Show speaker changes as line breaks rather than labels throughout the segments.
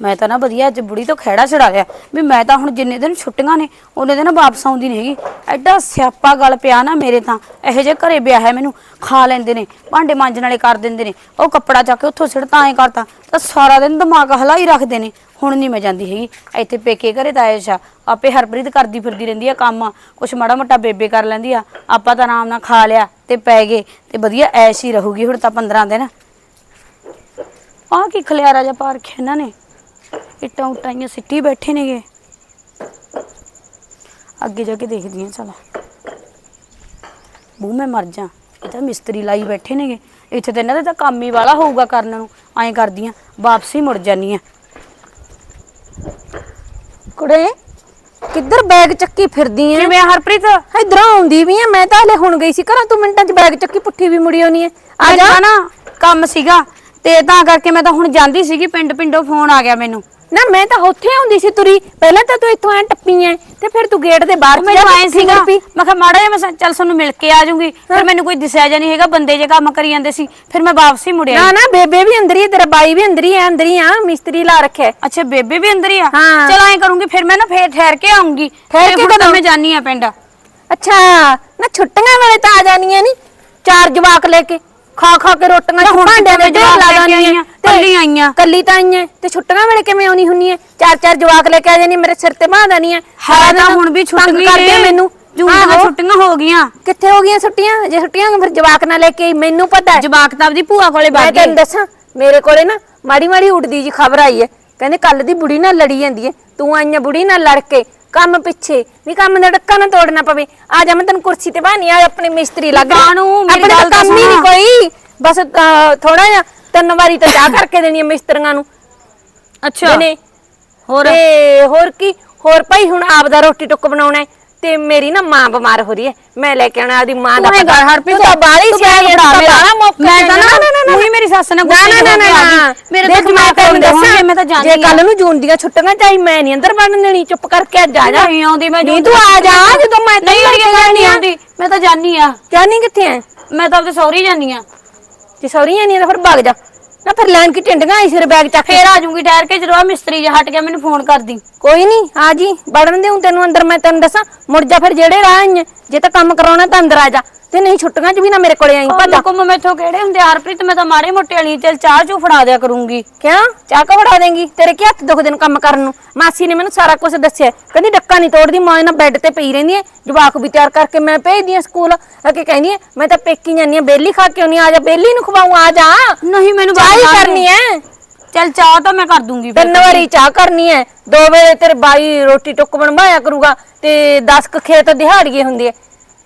ਮੈਂ ਤਾਂ ਨਾ ਵਧੀਆ ਅੱਜ ਬੁੜੀ ਤੋਂ ਖਹਿੜਾ ਛਡਾ ਲਿਆ ਵੀ ਮੈਂ ਤਾਂ ਹੁਣ ਜਿੰਨੇ ਦਿਨ ਛੁੱਟੀਆਂ ਨੇ, ਉਹਨੇ ਦਿਨ ਵਾਪਸ ਆਉਂਦੀ ਨਹੀਂ ਹੈਗੀ। ਐਡਾ ਸਿਆਪਾ ਗੱਲ ਪਿਆ ਨਾ ਮੇਰੇ ਤਾਂ। ਇਹੋ ਜਿਹੇ ਘਰੇ ਵਿਆਹ ਹੈ ਮੈਨੂੰ, ਖਾ ਲੈਂਦੇ ਨੇ, ਭਾਂਡੇ ਮਾਂਜਣ ਵਾਲੇ ਕਰ ਦਿੰਦੇ ਨੇ। ਉਹ ਕੱਪੜਾ ਚੱਕ ਕੇ ਉੱਥੋਂ ਸਿੱਟਤਾ ਐ ਕਰਤਾ ਤਾਂ ਸਾਰਾ ਦਿਨ ਦਿਮਾਗ ਹਲਾਈ ਰੱਖਦੇ ਨੇ। ਹੁਣ ਨਹੀਂ ਮੈਂ ਜਾਂਦੀ ਹੈਗੀ। ਇੱਥੇ ਪੇਕੇ ਘਰੇ ਤਾਂ ਆਇਸ਼ਾ ਆਪੇ ਹਰਪ੍ਰੀਤ ਕਰਦੀ ਫਿਰਦੀ ਰਹਿੰਦੀ ਆ ਕੰਮ। ਕੁਛ ਮਾੜਾ ਮੋਟਾ ਬੇਬੇ ਕਰ ਲੈਂਦੀ ਆ। ਆਪਾਂ ਤਾਂ ਆਰਾਮ ਨਾਲ ਖਾ ਲਿਆ ਤੇ ਪੈ ਗਏ ਤੇ ਵਧੀਆ ਐਸ਼ ਹੀ ਰਹੂਗੀ ਹੁਣ ਤਾਂ 15 ਦਿਨ। ਆਹ ਕੀ ਖਲਿਆਰਾ ਜਿਹਾ ਪਾਰਖਿਆ ਇਹਨਾਂ ਨੇ। ਇੱਟਾਂ ਉਟਾਈਆਂ ਸਿੱਟੀ ਬੈਠੇ ਨੇਗੇ। ਅੱਗੇ ਜਾ ਕੇ ਦੇਖਦੀ ਹਾਂ ਚਲ ਬੂ ਮੈਂ ਮਰ ਜਾ। ਇਹ ਤਾਂ ਮਿਸਤਰੀ ਲਾਈ ਬੈਠੇ ਨੇਗੇ। ਇੱਥੇ ਤਾਂ ਇਹਨਾਂ ਦਾ ਤਾਂ ਕੰਮ ਹੀ ਵਾਲਾ ਹੋਊਗਾ ਕਰਨ ਨੂੰ। ਐਂ ਕਰਦੀ ਆਂ ਵਾਪਸੀ ਮੁੜ ਜਾਨੀ ਆ
ਕੁੜੇ ਕਿੱਧਰ ਬੈਗ ਚੱਕੀ ਫਿਰਦੀ ਐ
ਕਿਵੇਂ ਆ ਹਰਪ੍ਰੀਤ?
ਇਧਰੋਂ ਆਉਂਦੀ ਵੀ ਐ ਮੈਂ ਤਾਂ ਹਲੇ ਹੁਣ ਗਈ ਸੀ ਘਰਾਂ। ਤੂੰ ਮਿੰਟਾਂ 'ਚ ਬੈਗ ਚੱਕੀ ਪੁੱਠੀ ਵੀ ਮੁੜੀ ਆਉਣੀ ਐ ਆ ਜਾ।
ਨਾ ਕੰਮ ਸੀਗਾ। ਤੇ ਤਾਂ ਕਰਕੇ ਮੈਂ ਤਾਂ ਹੁਣ ਜਾਂਦੀ ਸੀਗੀ ਪਿੰਡ ਪਿੰਡੋਂ ਫੋਨ ਆ ਗਿਆ ਮੈਨੂੰ।
ਨਾ ਮੈਂ ਤਾਂ ਉੱਥੇ ਆਉਂਦੀ ਸੀ ਤੁਰੀ। ਪਹਿਲਾਂ ਤਾਂ ਤੂੰ ਇੱਥੋਂ ਐ ਟੱਪੀ ਐ ਤੇ ਫਿਰ ਤੂੰ ਗੇਟ ਦੇ ਬਾਹਰ
ਮੈਂ ਆਏ ਸੀਗਾ। ਮੈਂ ਕਿਹਾ ਮਾੜਾ ਜਿਹਾ ਮੈਂ ਚੱਲ ਤੁਹਾਨੂੰ ਮਿਲ ਕੇ ਆ ਜਾਊਂਗੀ। ਫਿਰ ਮੈਨੂੰ ਕੋਈ ਦਿਸਿਆ ਜਾਂ ਨਹੀਂ ਹੈਗਾ ਬੰਦੇ ਜੇ ਕੰਮ ਕਰੀ ਜਾਂਦੇ ਸੀ। ਫਿਰ ਮੈਂ ਵਾਪਸੀ ਮੁੜਿਆ
ਨਾ ਨਾ ਬੇਬੇ ਵੀ ਅੰਦਰ ਹੀ ਐ, ਤੇਰਾ ਬਾਈ ਵੀ ਅੰਦਰ ਹੀ ਐ ਅੰਦਰ ਹੀ ਆ ਮਿਸਤਰੀ ਲਾ ਰੱਖਿਆ।
ਅੱਛਾ ਬੇਬੇ ਵੀ ਅੰਦਰ ਹੀ ਆ?
ਹਾਂ।
ਚਲ ਐਂ ਕਰੂੰਗੀ ਫਿਰ ਮੈਂ ਨਾ ਫੇਰ ਠਹਿਰ ਕੇ ਆਉਂਗੀ
ਠਹਿਰ ਕੇ ਕਦੋਂ?
ਮੈਂ ਜਾਨੀ ਆ ਪਿੰਡ।
ਅੱਛਾ ਨਾ ਛੁੱਟੀਆਂ ਵੇਲੇ ਤਾਂ ਆ ਜਾਣੀਆਂ ਨਹੀਂ ਚਾਰ ਜਵਾਕ ਲੈ ਕੇ। ਖਾ ਖਾ ਕੇ ਰੋਟੀਆਂ
ਹੁਣ
ਭਾਂਡਿਆਂ ਦੇ ਲਾ
ਆਈਆਂ? ਕੱਲੀ ਆਈਆਂ।
ਕੱਲੀ ਤਾਂ ਆਈਆਂ। ਤੇ ਛੁੱਟੀਆਂ ਵੇਲੇ ਕਿਵੇਂ ਆਉਣੀ ਹੁੰਨੀ ਐ? ਚਾਰ ਚਾਰ ਜਵਾਕ ਲੈ ਕੇ ਆ ਜਾਣੀ ਮੇਰੇ ਸਿਰ ਤੇ ਬਾਂਧਾ ਨਹੀਂ ਐ।
ਹੈ ਤਾਂ ਹੁਣ ਵੀ ਛੁੱਟ
ਕਰਦੇ ਮੈਨੂੰ।
ਜੂਨ ਦੀਆਂ। ਛੁੱਟੀਆਂ ਹੋ ਗਈਆਂ।
ਕਿੱਥੇ ਹੋ ਗਈਆਂ ਛੁੱਟੀਆਂ? ਜੇ ਛੁੱਟੀਆਂ ਫਿਰ ਜਵਾਕ ਨਾ ਲੈ ਕੇ ਮੈਨੂੰ ਪਤਾ ਹੈ
ਜਵਾਕ ਤਾਂ ਆਪਦੀ ਭੂਆ ਕੋਲੇ
ਮੈਂ
ਵਗ
ਤੈਨੂੰ ਦੱਸਾਂ ਮੇਰੇ ਕੋਲੇ ਨਾ ਮਾੜੀ ਮਾੜੀ ਉੱਡਦੀ ਜੀ ਖਬਰ ਆਈ ਹੈ ਕਹਿੰਦੇ ਕੱਲ ਦੀ ਬੁੜੀ ਨਾਲ ਲੜੀ ਜਾਂਦੀ ਹੈ ਤੂੰ ਆਈਆਂ ਬੁੜੀ ਨਾਲ ਲੜ ਕੇ। ਕੰਮ ਪਿੱਛੇ ਵੀ ਕੰਮ ਦਾ ਡੱਕਾ ਨਾ ਤੋੜਨਾ ਪਵੇ ਆ ਜਾ ਮੈਂ ਤੈਨੂੰ ਕੁਰਸੀ ਤੇ ਬਾਹਨੀ ਆ ਆਪਣੇ ਮਿਸਤਰੀ ਲੱਗ ਰਹੇ।
ਕਾਹਨੂੰ? ਮੇਰੀ
ਆਪਣੇ ਤਾਂ
ਗੱਲ ਤਾਂ
ਕੰਮ ਹੀ ਨਹੀਂ
ਸੁਣ।
ਕੋਈ ਬਸ ਥੋੜਾ ਜਿਹਾ ਤਿੰਨ ਵਾਰੀ ਤਾਂ ਚਾਹ ਕਰਕੇ ਦੇਣੀ ਹੈ ਮਿਸਤਰੀਆਂ ਨੂੰ
ਅੱਛਾ
ਨੇ
ਹੋਰ
ਤੇ ਹੋਰ ਕੀ ਹੋਰ ਭਾਈ ਹੁਣ ਆਪ ਦਾ ਰੋਟੀ ਟੁੱਕ ਬਣਾਉਣਾ ਹੈ ਤੇ ਮੇਰੀ ਨਾ ਮਾਂ ਬਿਮਾਰ ਹੋ ਰਹੀ ਹੈ। ਮੈਂ ਲੈ ਕੇ ਆਣਾ ਆਦੀ ਮਾਂ ਦਾ
ਇਹ
ਪਤਾ
ਗੱਲ ਹਰਪ੍ਰੀਤ
ਤੂੰ ਤਾਂ ਬਾਹਲੀ
ਤੂੰ
ਸਿਆਣੀ ਹੈ
ਬੜਾ
ਤੂੰ। ਬਾਹਲਾ ਮੌਕਾ
ਮੈਂ ਤਾਂ ਨਾ-
ਨਾ ਨਾ
ਮੇਰੀ ਸੱਸ ਨੇ
ਨਾ ਨਾ ਨਾ
ਆ। ਮੇਰੇ ਤਾਂ
ਮੈਂ ਤੈਨੂੰ ਦੱਸਾਂ
ਮੈਂ ਤਾਂ ਜਾਂਦੀ
ਜੇ ਕੱਲ ਨੂੰ ਜੂਨ ਦੀਆਂ ਛੁੱਟੀਆਂ ਚਾਹੀ ਮੈਂ ਨਹੀਂ ਅੰਦਰ ਵੜਨ ਦੇਣੀ ਚੁੱਪ ਕਰਕੇ ਅੱਜ ਆ ਜਾ।
ਨਹੀਂ ਆਉਂਦੀ ਮੈਂ
ਨਹੀਂ ਤੂੰ ਆ ਜਾ ਜਦੋਂ ਮੈਂ
ਨਹੀਂ ਨਹੀਂ ਆਉਂਦੀ ਮੈਂ ਤਾਂ ਜਾਨੀ ਆ।
ਜਾਨੀ ਕਿੱਥੇ ਐ
ਮੈਂ ਤਾਂ ਆਪਦੇ ਸਹੁਰੀ ਜਾਨੀ ਆ।
ਜੇ ਸੌਰੀਆਂ ਨਹੀਂ ਤਾਂ ਫਿਰ ਭੱਗ ਜਾ। ਨਾ ਫਿਰ ਲੈਣ ਕੀ ਟਿੰਡੀਆਂ ਆਈ ਸਿਰ ਬੈਗ ਚੱਕ ਕੇ?
ਫੇਰ ਆ ਜਾਊਂਗੀ ਠਹਿਰ ਕੇ ਜਦੋਂ ਆ ਮਿਸਤਰੀ ਜਿਹਾ ਹਟ ਗਿਆ ਮੈਨੂੰ ਫੋਨ ਕਰਦੀ।
ਕੋਈ ਨਹੀਂ ਆ ਜੀ ਵੜਨ ਦੇਉ ਤੈਨੂੰ ਅੰਦਰ ਮੈਂ ਤੈਨੂੰ ਦੱਸਾਂ ਮੁੜ ਜਾ ਫਿਰ ਜਿਹੜੇ ਰਾਹ ਆਈਆਂ ਜੇ ਤਾਂ ਕੰਮ ਕਰਾਉਣਾ ਤਾਂ ਅੰਦਰ ਆ ਜਾ। ਤੇ ਨਹੀਂ ਛੁੱਟੀਆਂ 'ਚ ਵੀ ਨਾ ਮੇਰੇ ਕੋਲੇ ਆਈ ਭੱਜ। ਜਾ
ਕੁਮ ਮੈਥੋਂ ਕਿਹੜੇ ਹੁੰਦੇ ਹਰਪ੍ਰੀਤ ਮੈਂ ਤਾਂ ਮਾੜੇ ਮੋਟੇ ਵਾਲੀ ਚੱਲ ਚਾਹ ਚੂ ਫੜਾ ਦਿਆ ਕਰੂੰਗੀ।
ਕਿਉਂ? ਚਾਹ ਕਵੜਾ ਦੇਂਗੀ? ਤੇਰੇ ਕੀ ਹੱਥ ਦੁਖਦੇ ਨੇ ਕੰਮ ਕਰਨ ਨੂੰ? ਮਾਸੀ ਨੇ ਮੈਨੂੰ ਸਾਰਾ ਕੁਝ ਦੱਸਿਆ। ਕਹਿੰਦੀ ਡੱਕਾ ਨਹੀਂ ਤੋੜਦੀ ਮਾਂ ਨਾਲ ਬੈੱਡ ਤੇ ਪਈ ਰਹਿੰਦੀ ਹੈ। ਜਵਾਕ ਵੀ ਤਿਆਰ ਕਰਕੇ ਮੈਂ ਭੇਜਦੀ ਆ ਸਕੂਲ। ਅਕੇ ਕਹਿੰਦੀ ਹੈ ਮੈਂ ਤਾਂ ਪੇਕੀ ਜਾਂਦੀ ਆ ਬੇਲੀ ਖਾ ਕੇ ਆਉਣੀ ਆ ਜਾ ਬੇਲੀ ਨੂੰ ਖਵਾਉਂ ਆ ਜਾ।
ਨਹੀਂ ਮੈਨੂੰ
ਚਾਹ ਹੀ ਕਰਨੀ। ਹੈ।
ਚੱਲ ਚਾਹ ਤਾਂ ਮੈਂ ਕਰ ਦੂੰਗੀ ਫਿਰ।
ਤਿੰਨ ਵਾਰੀ ਚਾਹ ਕਰਨੀ ਹੈ। ਦੋ ਵੇਲੇ ਤੇਰੇ ਬਾਈ ਰੋਟੀ ਟੁੱਕ ਬਣਵਾਇਆ ਕਰੂਗਾ ਤੇ 10 ਕ ਖੇਤ ਦਿਹਾੜੀਏ ਹੁੰਦੇ ਆ।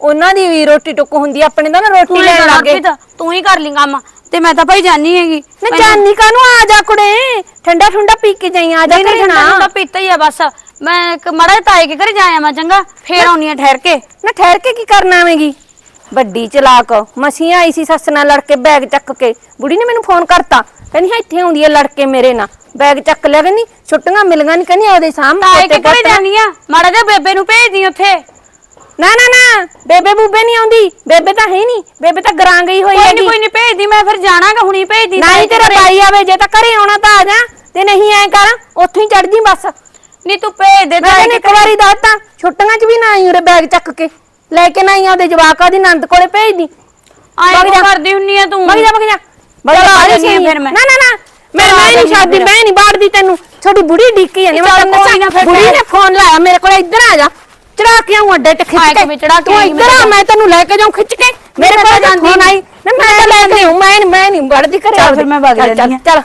ਉਹਨਾਂ ਦੀ ਵੀ ਰੋਟੀ ਟੁੱਕ ਹੁੰਦੀ ਆ, ਆਪਣੇ ਤਾਂ ਨਾ ਰੋਟੀ
ਤੂੰ
ਲੈਣ ਲੱਗੇ।
ਤੂੰ ਹੀ ਕਰ ਲਈ ਕੰਮ ਤੇ ਮੈਂ ਤਾਂ ਭਾਈ ਜਾਨੀ ਹੈਗੀ।
ਨਾ ਜਾਨੀ ਕਾਨੂੰ ਆ ਜਾ ਕੁੜੇ ਠੰਡਾ ਠੰਡਾ ਪੀ ਕੇ ਜਾਈ ਆ ਜਾ
ਨਹੀਂ ਨਹੀਂ ਪੀਤਾ ਹੀ ਆ ਬਸ। ਮੈਂ ਇੱਕ ਮਾੜਾ ਜਿਹਾ ਤਾਏ ਕੇ ਘਰੇ ਜਾਇਆ ਮੈਂ ਚੰਗਾ? ਫੇਰ ਆਉਣੀ ਆ ਠਹਿਰ ਕੇ।
ਨਾ ਠਹਿਰ ਕੇ ਕੀ ਕਰਨਾ ਆਵੇਂਗੀ ਵੱਡੀ ਚਲਾਕ ਮਸੀਂ ਆਈ ਸੀ ਸੱਸ ਨਾਲ ਲੜ ਕੇ ਬੈਗ ਚੱਕ ਕੇ। ਬੁੜੀ ਨੇ ਮੈਨੂੰ ਫੋਨ ਕਰਤਾ ਕਹਿੰਦੀ ਹਾਂ ਇੱਥੇ ਆਉਂਦੀ ਹੈ ਲੜ ਕੇ ਮੇਰੇ ਨਾਲ। ਬੈਗ ਚੱਕ ਲਿਆ ਕਹਿੰਦੀ ਛੁੱਟੀਆਂ ਮਿਲੀਆਂ ਨਹੀਂ ਕਹਿੰਦੀ
ਤਾਏ
ਸਾਹਮਣੇ
ਕੇ ਘਰੇ ਜਾਨੀ ਆ? ਮਾੜਾ ਜਿਹਾ ਬੇਬੇ ਨੂੰ ਭੇਜਦੀ ਉੱਥੇ।
ਨਾ ਨਾ ਨਾ ਬੇਬੇ ਬੂਬੇ ਨਹੀਂ ਆਉਂਦੀ। ਬੇਬੇ ਤਾਂ ਹੈ ਨਹੀਂ। ਬੇਬੇ ਤਾਂ ਗਰਾਂ ਗਈ ਹੋਈ
ਕੋਈ ਨਹੀਂ ਕੋਈ ਨਹੀਂ ਭੇਜਦੀ ਮੈਂ ਫਿਰ ਜਾਣਾਗਾ ਹੁਣੀ ਭੇਜਦੀ
ਨਾ ਹੀ ਤੇਰਾ ਭਾਈ ਆਵੇ ਜੇ ਤਾਂ ਘਰੇ ਆਉਣਾ ਤਾਂ ਆ ਜਾ। ਤੇ ਨਹੀਂ ਐ ਕਰ ਉੱਥੋਂ ਹੀ ਚੜ ਜੀ ਬਸ।
ਨਹੀਂ ਤੂੰ ਭੇਜ ਦੇ
ਮੈਂ ਤੈਨੂੰ ਇੱਕ ਵਾਰੀ ਦੱਸਤਾ ਛੁੱਟੀਆਂ 'ਚ ਵੀ ਨਾ ਆਈ ਉਰੇ ਬੈਗ ਚੱਕ ਕੇ। ਲੈ ਕੇ ਨਾ ਆਈ ਉਹਦੇ ਜਵਾਕਾਂ ਦੀ ਨੰਦ ਕੋਲੇ ਭੇਜਦੀ। ਜਾ।
ਕਰਦੀ ਹੁੰਨੀ ਆ ਤੂੰ?
ਵਗ ਜਾ ਵਗ ਜਾ। ਜਾ
ਆ
ਬਾਹਰ
ਜਾਂਦੀ ਹਾਂ
ਸਹੀ
ਫਿਰ ਮੈਂ।
ਨਾ ਨਾ ਨਾ ਮੈਂ
ਆ
ਮੈਂ ਨਹੀਂ ਸ਼ਾਦੀ। ਮੈਂ ਨਹੀਂ ਬਾੜਦੀ ਤੈਨੂੰ। ਛੋਟੀ ਬੁੜੀ ਡੀਕੀ ਜਾਂਦੀ ਮੈਂ
ਚੱਲ
ਤੈਨੂੰ
ਕੋਈ ਨਾ
ਦੱਸਾਂ
ਫਿਰ
ਬੁੜੀ। ਨੇ ਫੋਨ ਲਾਇਆ ਮੇਰੇ ਕੋਲ ਇੱਧਰ ਆ ਜਾ। ਚੜਾ ਕੇ ਆਉਂ ਅੱਡੇ ਤੇ ਖਿੱਚ ਕੇ।
ਕਿਵੇਂ ਚੜ੍ਹਾ ਕੇ
ਤੂੰ
ਆਈ
ਇੱਧਰ ਆ
ਮੈਂ
ਤੈਨੂੰ ਲੈ ਕੇ ਜਾਉਂ ਖਿੱਚ ਕੇ। ਮੇਰੇ
ਮੈਂ
ਕੋਲ
ਤਾਂ
ਜਾਂਦੀ
ਫੋਨ
ਆਈ। ਨਾ ਮੈਂ ਤਾਂ ਲੈ ਆਊਂ, ਮੈਂ ਨੀ- ਮੈਂ ਨਹੀਂ ਵੜਦੀ ਘਰੇ
ਚੱਲ। ਫਿਰ ਮੈਂ ਵਗ ਜਾਂਦੀ
ਚੱਲ ਚੱਲ।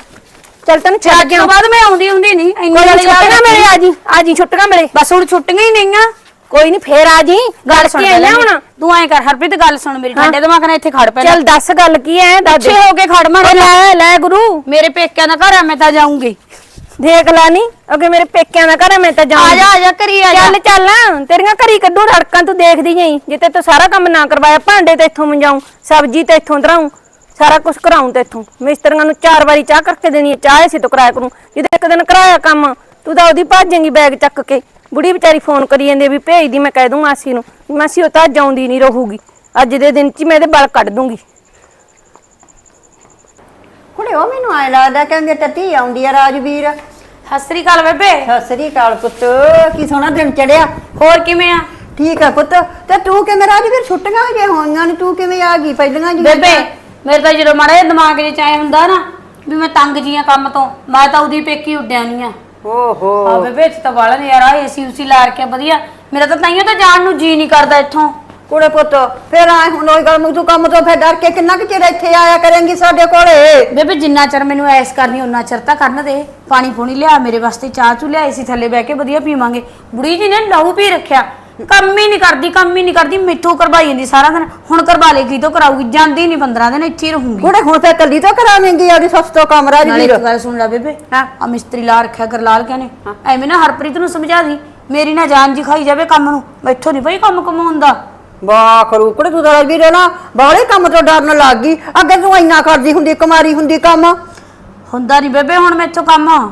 ਚੱਲ ਤੈਨੂੰ ਛੱਡ
ਅੱਜ
ਕੇ
ਤੋਂ। ਬਾਅਦ ਮੈਂ ਆਉਂਦੀ ਹੁੰਦੀ ਨਹੀਂ ਇੰਨੀ
ਕੋਈ
ਵਾਲੀ ਗੱਲ
ਛੁੱਟੀਆਂ ਮੇਰੇ ਆ ਜੀ। ਆ ਜੀ ਛੁੱਟੀਆਂ ਮੇਰੇ
ਬਸ ਹੁਣ ਛੁੱਟੀਆਂ ਹੀ ਨਹੀਂ ਆ
ਕੋਈ ਨਹੀਂ ਫੇਰ ਆ ਜੀ।
ਗੱਲ ਸੁਣ ਮੇਰੀ।
ਹੁਣ
ਤੂੰ ਐਂ ਕਰ ਹਰਪ੍ਰੀਤ ਗੱਲ ਸੁਣ ਮੇਰੀ। ਠੰਡੇ ਦਿਮਾਗ ਨਾਲ ਇੱਥੇ ਖੜ ਪਹਿਲਾਂ।
ਚੱਲ ਦੱਸ ਗੱਲ ਕੀ ਹੈ ਦੱਸ ਦੇ
ਪਿੱਛੇ ਹੋ ਕੇ ਖੜ ਮਾਰ
ਲੈ ਲੈ ਗੁਰੂ।
ਮੇਰੇ ਪੇਕਿਆਂ ਦਾ ਘਰ ਆ ਮੈਂ ਤਾਂ ਜਾਊਂਗੀ।
ਦੇਖ ਲੈ ਨੀ ਅਗੇ ਮੇਰੇ ਪੇਕਿਆਂ ਦਾ ਘਰ ਮੈਂ ਤਾਂ
ਆ
ਜਾਊਂ
ਜਾ ਆ ਜਾ ਕਰੀ ਆ ਜਾ।
ਚੱਲ ਚੱਲ ਤੇਰੀਆਂ ਘਰੀ ਕੱਢੂ ਰੜਕਾਂ ਤੂੰ ਦੇਖਦੀ ਜਾਈ। ਜਿੱਤੇ ਤੂੰ ਸਾਰਾ ਕੰਮ ਨਾ ਕਰਵਾਇਆ ਭਾਂਡੇ ਤੇ ਇੱਥੋਂ ਮੰਜਾਉਂ ਸਬਜ਼ੀ ਤੇ ਇੱਥੋਂ ਧਰਾਉਂ ਸਾਰਾ ਕੁਝ ਕਰਾਉਂ ਤੇ ਇੱਥੋਂ। ਮਿਸਤਰੀਆਂ ਨੂੰ ਚਾਰ ਵਾਰੀ ਚਾਹ ਕਰਕੇ ਦੇਣੀ ਹੈ ਚਾਹ ਇਸੇ ਤੋਂ ਕਰਾਇਆ ਕਰੂੰ। ਜਿਹਦੇ ਇੱਕ ਦਿਨ ਕਰਾਇਆ ਕੰਮ ਤੂੰ ਤਾਂ ਉਹਦੀ ਭਾਜੇਂਗੀ ਬੈਗ ਚੱਕ ਕੇ। ਬੁੜੀ ਵਿਚਾਰੀ ਫੋਨ ਕਰੀ ਜਾਂਦੀ ਆ ਵੀ ਭੇਜਦੀ ਮੈਂ ਕਹਿ ਦੂੰ ਮਾਸੀ ਨੂੰ। ਮਾਸੀ ਉਹ ਤਾਂ ਅੱਜ ਆਉਂਦੀ ਨਹੀਂ ਰਹੂਗੀ। ਅੱਜ ਦੇ ਦਿਨ 'ਚ ਹੀ ਮੈਂ ਇਹਦੇ ਬਲ ਕੱਢ ਦੂੰਗੀ।
ਕੁੜੇ ਉਹ ਮੈਨੂੰ ਆਏ ਲੱਗਦਾ ਕਹਿੰਦੇ ਤਤੀ ਆਉਂਦੀ ਆ ਰਾਜਵੀਰ।
ਸਤਿ ਸ੍ਰੀ ਅਕਾਲ ਬੇਬੇ।
ਸਤਿ ਸ੍ਰੀ ਅਕਾਲ ਪੁੱਤ ਕੀ ਸੋਹਣਾ ਦਿਨ ਚੜਿਆ।
ਹੋਰ ਕਿਵੇਂ ਆ?
ਠੀਕ ਆ ਪੁੱਤ ਤੇ ਤੂੰ ਕਿਵੇਂ ਰਾਜ ਫਿਰ ਛੁੱਟੀਆਂ ਹਜੇ ਹੋਈਆਂ ਨੇ ਤੂੰ ਕਿਵੇਂ ਆ ਗਈ ਪਹਿਲੀਆਂ ਜੀ
ਬੇਬੇ ਮੇਰੇ ਤਾਂ ਜਦੋਂ ਮਾੜਾ ਜਿਹਾ ਦਿਮਾਗ 'ਚ ਆਏ ਹੁੰਦਾ ਨਾ ਵੀ ਮੈਂ ਤੰਗ ਜੀਆਂ ਕੰਮ ਤੋਂ ਮੈਂ ਤਾਂ ਉਹਦੀ ਪੇਕੀ ਉੱਡਿਆ ਨਹੀਂ ਆ।
ਓਹੋ।
ਆ ਬੇਬੇ ਇੱਥੇ ਤਾਂ ਵਾਲਾ ਨਜ਼ਾਰਾ ਏਸੀ ਉਸੀ ਲਾ ਰੱਖਿਆ ਵਧੀਆ। ਮੇਰਾ ਤਾਂ ਤਾਈਓ ਤਾਂ ਜਾਣ ਨੂੰ ਜੀ ਨਹੀਂ ਕਰਦਾ ਇੱਥੋਂ।
ਕੁੜੇ ਪੁੱਤ ਫਿਰ ਆਏ ਹੁਣ ਉਹ ਗੱਲ ਨੂੰ ਤੂੰ ਕੰਮ ਤੋਂ ਫਿਰ ਡਰ ਕੇ ਕਿੰਨਾ ਕੁ ਚਿਰ ਇੱਥੇ ਆਇਆ ਕਰੇਂਗੀ ਸਾਡੇ ਕੋਲੇ?
ਬੇਬੇ ਜਿੰਨਾ ਚਿਰ ਮੈਨੂੰ ਐਸ ਕਰਨੀ ਉਹਨਾਂ ਚਿਰ ਤਾਂ ਕਰਨ ਦੇ। ਪਾਣੀ ਪੂਣੀ ਲਿਆ ਮੇਰੇ ਵਾਸਤੇ ਚਾਹ ਚੁ ਲਿਆਈ ਸੀ ਥੱਲੇ ਬਹਿ ਕੇ ਵਧੀਆ ਪੀਵਾਂਗੇ। ਬੁੜੀ ਜੀ ਨੇ ਲਹੂ ਪੀ ਰੱਖਿਆ। ਕੰਮ ਹੀ ਨਹੀਂ ਕਰਦੀ ਕੰਮ ਹੀ ਨਹੀਂ ਕਰਦੀ ਮੈਥੋਂ ਕਰਵਾਈ ਜਾਂਦੀ ਸਾਰਾ ਦਿਨ। ਹੁਣ ਕਰਵਾ ਲੇਗੀ ਤੋਂ ਕਰਾਊਗੀ? ਜਾਂਦੀ ਨਹੀਂ 15 ਦਿਨ ਇੱਥੇ ਹੀ ਰਹੂੰਗੀ।
ਕੁੜੇ ਹੁਣ ਤਾਂ ਕੱਲੀ ਤੋਂ ਕਰਾਵੇਂਗੀ ਆਪਣੀ ਸੱਸ ਤੋਂ ਕੰਮ
ਨਾਲੇ ਇੱਕ ਗੱਲ ਸੁਣ ਲੈ ਬੇਬੇ
ਹਾਂ।
ਆ ਮਿਸਤਰੀ ਲਾ ਰੱਖਿਆ ਗਰਲਾਲ ਕਹਿੰਨੇ ਐਵੇਂ ਨਾ ਹਰਪ੍ਰੀਤ ਨੂੰ ਸਮਝਾ ਦੀ ਮੇਰੀ ਨਾ ਜਾਨ ਜੀ ਖਾਈ ਜਾਵੇ ਕੰਮ ਨੂੰ। ਮੈਥੋਂ ਨਹੀਂ ਬਈ ਕੰਮ ਕਮਾਉਣ ਦਾ
ਵਾਹ ਕਰੂ ਕੁੜੇ ਤੂੰ ਤਾਂ ਵੀਰ ਨਾ ਬਾਹਲੇ ਕੰਮ ਤੋਂ ਡਰਨ ਲੱਗ ਗਈ। ਅੱਗੇ ਤੂੰ ਇੰਨਾ ਕਰਦੀ ਹੁੰਦੀ ਕੁਮਾਰੀ ਹੁੰਦੀ ਕੰਮ।
ਹੁੰਦਾ ਨਹੀਂ ਬੇਬੇ ਹੁਣ ਮੈਥੋਂ ਕੰਮ।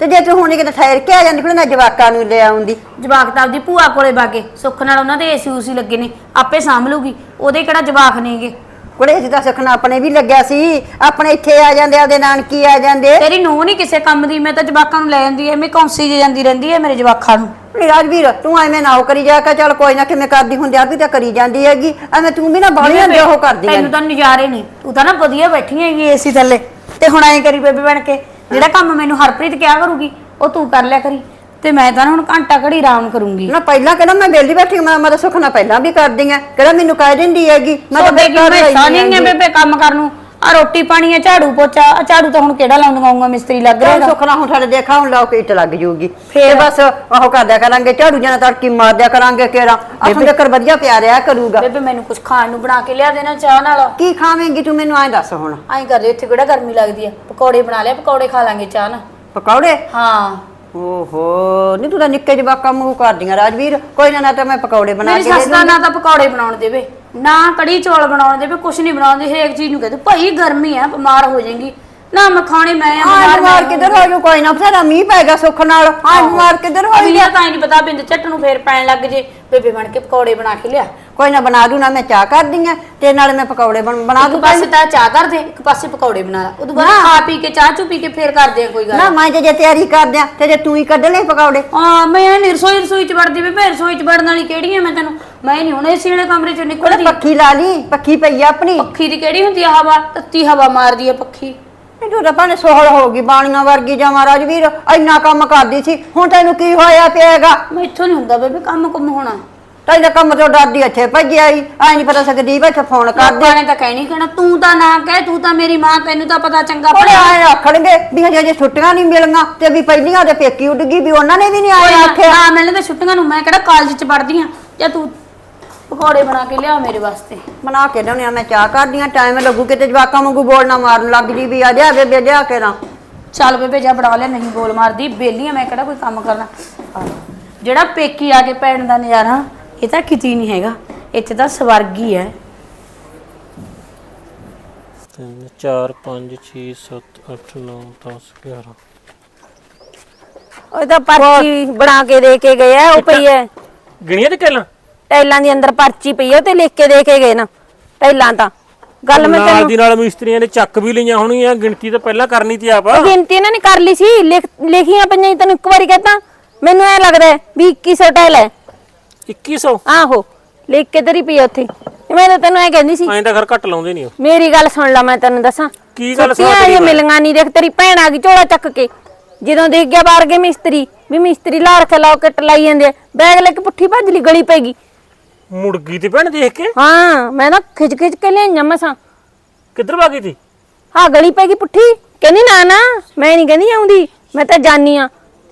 ਤੇ ਜੇ ਤੂੰ ਹੁਣ ਕਿਤੇ ਠਹਿਰ ਕੇ ਆ ਜਾਂਦੀ ਕੁੜੇ ਨਾ ਜਵਾਕਾਂ ਨੂੰ ਲੈ ਆਉਂਦੀ।
ਜਵਾਕ ਤਾਂ ਆਪਦੀ ਭੂਆ ਕੋਲੇ ਬਾਗੇ ਸੁੱਖ ਨਾਲ ਉਹਨਾਂ ਦੇ ਏਸੀ ਉਸੀ ਲੱਗੇ ਨੇ ਆਪੇ ਸਾਂਭ ਲੂਗੀ। ਉਹਦੇ ਕਿਹੜਾ ਜਵਾਕ ਨੇਗੇ?
ਕੁੜੇ ਅਸੀਂ ਤਾਂ ਸਿੱਖਣਾ ਆਪਣੇ ਵੀ ਲੱਗਿਆ ਸੀ। ਆਪਣੇ ਇੱਥੇ ਆ ਜਾਂਦੇ ਆਪਦੇ ਨਾਨਕੀ ਆ ਜਾਂਦੇ।
ਤੇਰੀ ਨੂੰਹ ਨਹੀਂ ਕਿਸੇ ਕੰਮ ਦੀ ਮੈਂ ਤਾਂ ਜਵਾਕਾਂ ਨੂੰ ਲੈ ਜਾਂਦੀ ਐ ਮੈਂ ਕੌਂਸੀ ਜੇ ਜਾਂਦੀ ਰਹਿੰਦੀ ਐ ਮੇਰੇ ਜਵਾਕਾਂ ਨੂੰ।
ਰਾਜਵੀਰ ਤੂੰ ਐਵੇਂ ਨਾ ਉਹ ਕਰੀ ਜਾ ਕੇ ਚੱਲ ਕੋਈ ਨਾ ਕਿਵੇਂ ਕਰਦੀ ਹੁੰਦੀ ਆ ਵੀ ਤਾਂ ਕਰੀ ਜਾਂਦੀ ਹੈਗੀ। ਐਵੇਂ ਤੂੰ ਵੀ ਨਾ ਬਾਹਲੀਆਂ ਦੇ ਉਹ ਕਰਦੀ
ਤੈਨੂੰ ਤਾਂ ਨਜ਼ਾਰੇ ਨੇ ਤੂੰ ਤਾਂ ਨਾ ਵਧੀਆ ਬੈਠੀ ਹੈਗੀ ਏਸੀ ਥੱਲੇ। ਤੇ ਹੁਣ ਐਂ ਕਰੀ ਬੇਬੇ ਬਣ ਕੇ। ਜਿਹੜਾ ਕੰਮ ਮੈਨੂੰ ਹਰਪ੍ਰੀਤ ਕਿਹਾ ਕਰੂਗੀ ਉਹ ਤੂੰ ਕਰ ਲਿਆ ਕਰੀ। ਤੇ ਮੈਂ ਤਾਂ ਨਾ ਹੁਣ ਘੰਟਾ ਘੜੀ ਆਰਾਮ ਕਰੂੰਗੀ।
ਨਾ ਪਹਿਲਾਂ ਕਹਿੰਦਾ ਮੈਂ ਬੇਲੀ ਬੈਠੀ ਮੈਂ ਮੈਂ ਤਾਂ ਸੁੱਖ ਨਾਲ ਪਹਿਲਾਂ ਵੀ ਕਰਦੀ ਆ ਕਿਹੜਾ ਮੈਨੂੰ ਕਹਿ ਦਿੰਦੀ ਹੈਗੀ। ਮੈਂ ਤਾਂ ਬੇਕਾਰ
ਮੈਂ ਨਹੀਂ ਬੇਬੇ ਕੰਮ ਕਰਨ ਨੂੰ? ਆ ਰੋਟੀ ਪਾਣੀ ਆ ਝਾੜੂ ਪੋਚਾ ਆਹ ਝਾੜੂ ਤਾਂ ਹੁਣ ਕਿਹੜਾ ਲਾਉਂਦਾ ਆਉਂਗਾ ਮਿਸਤਰੀ ਲੱਗ
ਚੱਲ
ਰਿਹਾ
ਸੁੱਖ ਨਾਲ ਹੁਣ ਸਾਡੇ ਦੇਖਾ ਹੁਣ ਲੋਕ ਇੱਟ ਲੱਗ ਜੂਗੀ।
ਫੇਰ?
ਬਸ ਉਹ ਕਰਦਿਆ ਕਰਾਂਗੇ ਝਾੜੂ ਜਨਾ ਤੜਕੀ ਮਾਰਦਿਆ ਕਰਾਂਗੇ ਕੇਰਾ। ਅਸਾਂ ਦੇ ਕਰ ਵਧੀਆ ਪਿਆ ਰਿਹਾ ਕਰੂਗਾ।
ਬੇਬੇ ਮੈਨੂੰ ਕੁਝ ਖਾਣ ਨੂੰ ਬਣਾ ਕੇ ਲਿਆ ਦੇਣਾ ਚਾਹ ਨਾਲ।
ਕੀ ਖਾਵੇਂਗੀ ਤੂੰ ਮੈਨੂੰ ਐਂ ਦੱਸ ਹੁਣ।
ਐਂ ਕਰ ਦੇ ਇੱਥੇ ਕਿਹੜਾ ਗਰਮੀ ਲੱਗਦੀ ਆ। ਪਕੌੜੇ ਬਣਾ ਲਿਆ ਪਕੌੜੇ ਖਾ ਲਾਂਗੇ ਚਾਹ ਨਾਲ।
ਪਕੌੜੇ?
ਹਾਂ।
ਓਹੋ ਨਹੀਂ ਤੂੰ ਤਾਂ ਨਿੱਕੇ ਜਵਾਕਾਂ ਮੂੰਹ ਕਰਦੀਆਂ ਰਾਜਵੀਰ। ਕੋਈ ਨਾ ਨਾ ਤਾਂ ਮੈਂ ਪਕੌੜੇ ਬਣਾ
ਮੇਰੀ
ਕੇ ਦੇ
ਸੱਸ ਦਾ ਨਾ ਤਾਂ ਪਕੌੜੇ ਬਣਾਉਣ ਦੇਵੇ। ਨਾ ਕੜੀ ਚੌਲ ਬਣਾਉਣ ਦੇਵੇ ਕੁਛ ਨਹੀਂ ਬਣਾਉਣ ਦੇ ਹਰੇਕ ਚੀਜ਼ ਨੂੰ ਕਹਿੰਦੇ ਭਾਈ ਗਰਮੀ ਆ ਬਿਮਾਰ ਹੋ ਜਾਏਗੀ। ਨਾ ਮੈਂ ਖਾਣੇ ਮੈਂ ਆ ਬਿਮਾਰ
ਬਿਮਾਰ ਕਿੱਧਰ ਹੋ ਜੂ ਕੋਈ ਨਾ ਫੇਰ ਮੀਂਹ ਪੈਗਾ ਸੁੱਖ ਨਾਲ। ਹਾਂ ਬਿਮਾਰ ਕਿੱਧਰ ਹੋ
ਅਗਲੀ ਤਾਂ ਹੀ ਨਹੀਂ ਪਤਾ ਬਿੰਦ ਝੱਟ ਨੂੰ ਫੇਰ ਪੈਣ ਲੱਗ ਜੇ ਬੇਬੇ ਬਣ ਕੇ ਪਕੌੜੇ ਬਣਾ ਕੇ ਲਿਆ।
ਕੋਈ ਨਾ ਬਣਾ ਦੂ ਨਾ ਮੈਂ ਚਾਹ ਕਰਦੀ ਆ ਤੇ ਨਾਲੇ ਮੈਂ ਪਕੌੜੇ ਬਣ- ਬਣਾ
ਇੱਕ
ਦੂ।
ਪਾਸੇ ਤਾਂ ਚਾਹ ਕਰ ਦੇ ਇੱਕ ਪਾਸੇ ਪਕੌੜੇ ਬਣਾ ਲਾ। ਉਦੋਂ ਬਾਅਦ ਖਾ ਪੀ ਕੇ ਚਾਹ ਚੂ ਪੀ ਕੇ ਫੇਰ ਕਰਦੇ ਆ ਕੋਈ ਗੱਲ
ਨਾ ਮੈਂ ਜੇ ਜੇ ਤਿਆਰੀ ਕਰਦੇ ਆ ਤੇ ਜੇ ਤੂੰ ਹੀ ਕੱਢ ਲੈ ਪਕੌੜੇ।
ਹਾਂ ਮੈਂ ਨੀ ਰਸੋਈ ਰਸੋਈ ਚ ਵੜਦੀ ਬੇਬੇ ਰਸੋਈ ਚ ਵੜਨ ਵਾਲੀ ਕਿਹੜੀ ਆ ਮੈਂ ਤੈਨੂੰ? ਮੈਂ ਨਹੀਂ ਹੁਣ ਏਸੀ ਵਾਲੇ ਕਮਰੇ ਚੋਂ
ਕੋਲੇ
ਨਿਕਲਦੀ
ਪੱਖੀ ਲਾ ਲਈ ਪੱਖੀ ਪਈ ਆ ਆਪਣੀ।
ਪੱਖੀ ਦੀ ਕਿਹੜੀ ਹੁੰਦੀ ਆ ਹਵਾ? ਤੱਤੀ ਹਵਾ ਮਾਰਦੀ ਆ ਪੱਖੀ।
ਨਹੀਂ ਤੂੰ ਭਾਵੇਂ ਸੋਹਲ ਹੋ ਗਈ ਬਾਣੀਆਂ ਵਰਗੀ ਜਾਂ ਮਹਾਰਾਜ ਵੀਰ ਇੰਨਾ ਕੰਮ ਕਰਦੀ ਸੀ ਹੁਣ ਤੈਨੂੰ ਕੀ ਹੋਇਆ ਪਿਆਗਾ?
ਮੈਂ ਇੱਥੋਂ ਨਹੀਂ ਹੁੰਦਾ ਬੇਬੇ ਕੰਮ ਕੁਮ ਹੋਣਾ।
ਤੈਨੂੰ ਕੰਮ ਤੋਂ ਡਰਦੀ ਇੱਥੇ ਭੱਜੀ ਆਈ ਐ ਨਹੀਂ ਪਤਾ ਸਕਦੀ ਬੈਠੇ ਫੋਨ ਕਰਦੇ
ਲੋਕਾਂ ਨੇ ਤਾਂ ਕਹਿਣੀ ਕਹਿਣਾ ਤੂੰ ਤਾਂ ਨਾ ਕਹਿ ਤੂੰ ਤਾਂ ਮੇਰੀ ਮਾਂ ਤੈਨੂੰ ਤਾਂ ਪਤਾ ਚੰਗਾ ਭਲਾ।
ਆਏ ਆਖਣਗੇ ਵੀ ਹਜੇ ਜੇ ਛੁੱਟੀਆਂ ਨਹੀਂ ਮਿਲੀਆਂ ਤੇ ਵੀ ਪਹਿਲੀਆਂ ਤੇ ਪੇਕੀ ਉੱਡ ਗਈ ਵੀ ਉਹਨਾਂ ਨੇ ਵੀ ਨਹੀਂ ਆਏ ਆਖਿਆ।
ਹਾਂ ਮਿਲਣ ਤੇ ਛੁੱਟੀਆਂ ਨੂੰ ਮੈਂ ਕਿਹੜਾ ਕਾਲਜ ਚ ਪੜਦੀ ਆ ਜਾਂ ਤੂੰ ਪਕੌੜੇ ਬਣਾ ਕੇ ਲਿਆ ਮੇਰੇ ਵਾਸਤੇ।
ਬਣਾ ਕੇ ਲਿਆਉਣੀ ਆ ਮੈਂ ਚਾਹ ਕਰਦੀ ਆ ਟਾਈਮ ਲੱਗੂ ਕਿਤੇ ਜਵਾਕਾਂ ਵਾਂਗੂ ਬੋਲਣਾ ਮਾਰਨ ਲੱਗ ਜੀ ਵੀ ਆ ਜਾ ਬੇਬੇ ਲਿਆ ਕੇ ਨਾ।
ਚੱਲ ਬੇਬੇ ਜਾ ਬਣਾ ਲਿਆ ਨਹੀਂ ਬੋਲ ਮਾਰਦੀ ਬੇਲੀ ਆ ਮੈਂ ਕਿਹੜਾ ਕੋਈ ਕੰਮ ਕਰਨਾ। ਆਹ, ਜਿਹੜਾ ਪੇਕੀ ਆ ਕੇ ਪੈਣ ਦਾ ਨਜ਼ਾਰਾ ਇਹ ਤਾਂ ਕਿਤੇ ਨਹੀਂ ਹੈਗਾ ਇੱਥੇ ਤਾਂ ਸਵਰਗ ਹੀ ਹੈ।
ਤਿੰਨ ਚਾਰ ਪੰਜ ਛੇ ਸੱਤ ਅੱਠ ਨੌ 10 11
ਉਹ ਤਾਂ ਪਰਚੀ ਬਣਾ ਕੇ ਦੇ ਕੇ ਗਏ ਆ ਉਹ ਪਈ ਹੈ।
ਗਿਣੀਆਂ ਤੇ ਕੱਲਾਂ?
ਟੈਲਾਂ ਦੀ ਅੰਦਰ ਪਰਚੀ ਪਈ ਹੈ ਉਹ ਤੇ ਲਿਖ ਕੇ ਦੇ ਕੇ ਗਏ ਨਾ ਟੈਲਾਂ ਤਾਂ। ਗੱਲ ਮੈਂ
ਨਾਲ
ਤੈਨੂੰ
ਦੀ ਨਾਲ ਮਿਸਤਰੀਆਂ ਨੇ ਚੱਕ ਵੀ ਲਈਆਂ ਹੋਣਗੀਆਂ ਗਿਣਤੀ ਤਾਂ ਪਹਿਲਾਂ ਕਰਨੀ ਤੀ ਆਪ।
ਉਹ ਗਿਣਤੀ ਇਹਨਾਂ ਨੇ ਕਰ ਲਈ ਸੀ ਲਿਖ ਲਿਖੀਆਂ ਪਈਆਂ ਸੀ, ਤੈਨੂੰ ਇੱਕ ਵਾਰੀ ਕਹਤਾ ਮੈਨੂੰ ਐ ਲੱਗਦਾ ਹੈ ਵੀ 2100 ਟੈਲ ਹੈ।
2100
ਆਹੋ ਲਿਖ ਕੇ ਤੇਰੀ ਪਈ ਆ ਉੱਥੇ। ਮੈਂ ਤਾਂ ਤੈਨੂੰ ਐ ਕਹਿੰਦੀ ਸੀ
ਐਂ ਤਾਂ ਘਰ ਘੱਟ ਲਾਉਂਦੇ ਨਹੀਂ ਉਹ।
ਮੇਰੀ ਗੱਲ ਸੁਣ ਲੈ ਮੈਂ ਤੈਨੂੰ ਦੱਸਾਂ।
ਕੀ ਗੱਲ ਸੁਣਾ ਤੇਰੀ
ਇਹ? ਮਿਲੀਆਂ ਨਹੀਂ ਦੇਖ ਤੇਰੀ ਭੈਣ ਆ ਗਈ ਝੋਲਾ ਚੱਕ ਕੇ। ਜਦੋਂ ਦੇਖ ਗਿਆ ਬਾਹਰ ਗਏ ਮਿਸਤਰੀ ਵੀ ਮਿਸਤਰੀ ਲਾ ਰੱਖੇ ਲਾਓ ਕਿੱਟ ਲਾਈ ਜਾਂਦੇ ਆ, ਬੈਗ ਲੈ ਕੇ ਪੁੱਠੀ ਭੱਜ ਲਈ ਗਲੀ ਪੈ ਗਈ।
ਮੁਰਗੀ ਤੇ ਭੈਣ ਦੇਖ ਕੇ?
ਹਾਂ ਮੈਂ ਨਾ ਖਿੱਚ ਖਿੱਚ ਕੇ ਲਿਆਈਆਂ ਮਸਾਂ।
ਕਿੱਧਰ ਭਾਗੀ ਤੀ?
ਹਾਂ ਗਲੀ ਪੈ ਗਈ ਪੁੱਠੀ। ਕਹਿੰਦੀ ਨਾ ਨਾ ਮੈਂ ਨਹੀਂ ਕਹਿੰਦੀ ਆਉਂਦੀ ਮੈਂ ਤਾਂ ਜਾਨੀ ਆ।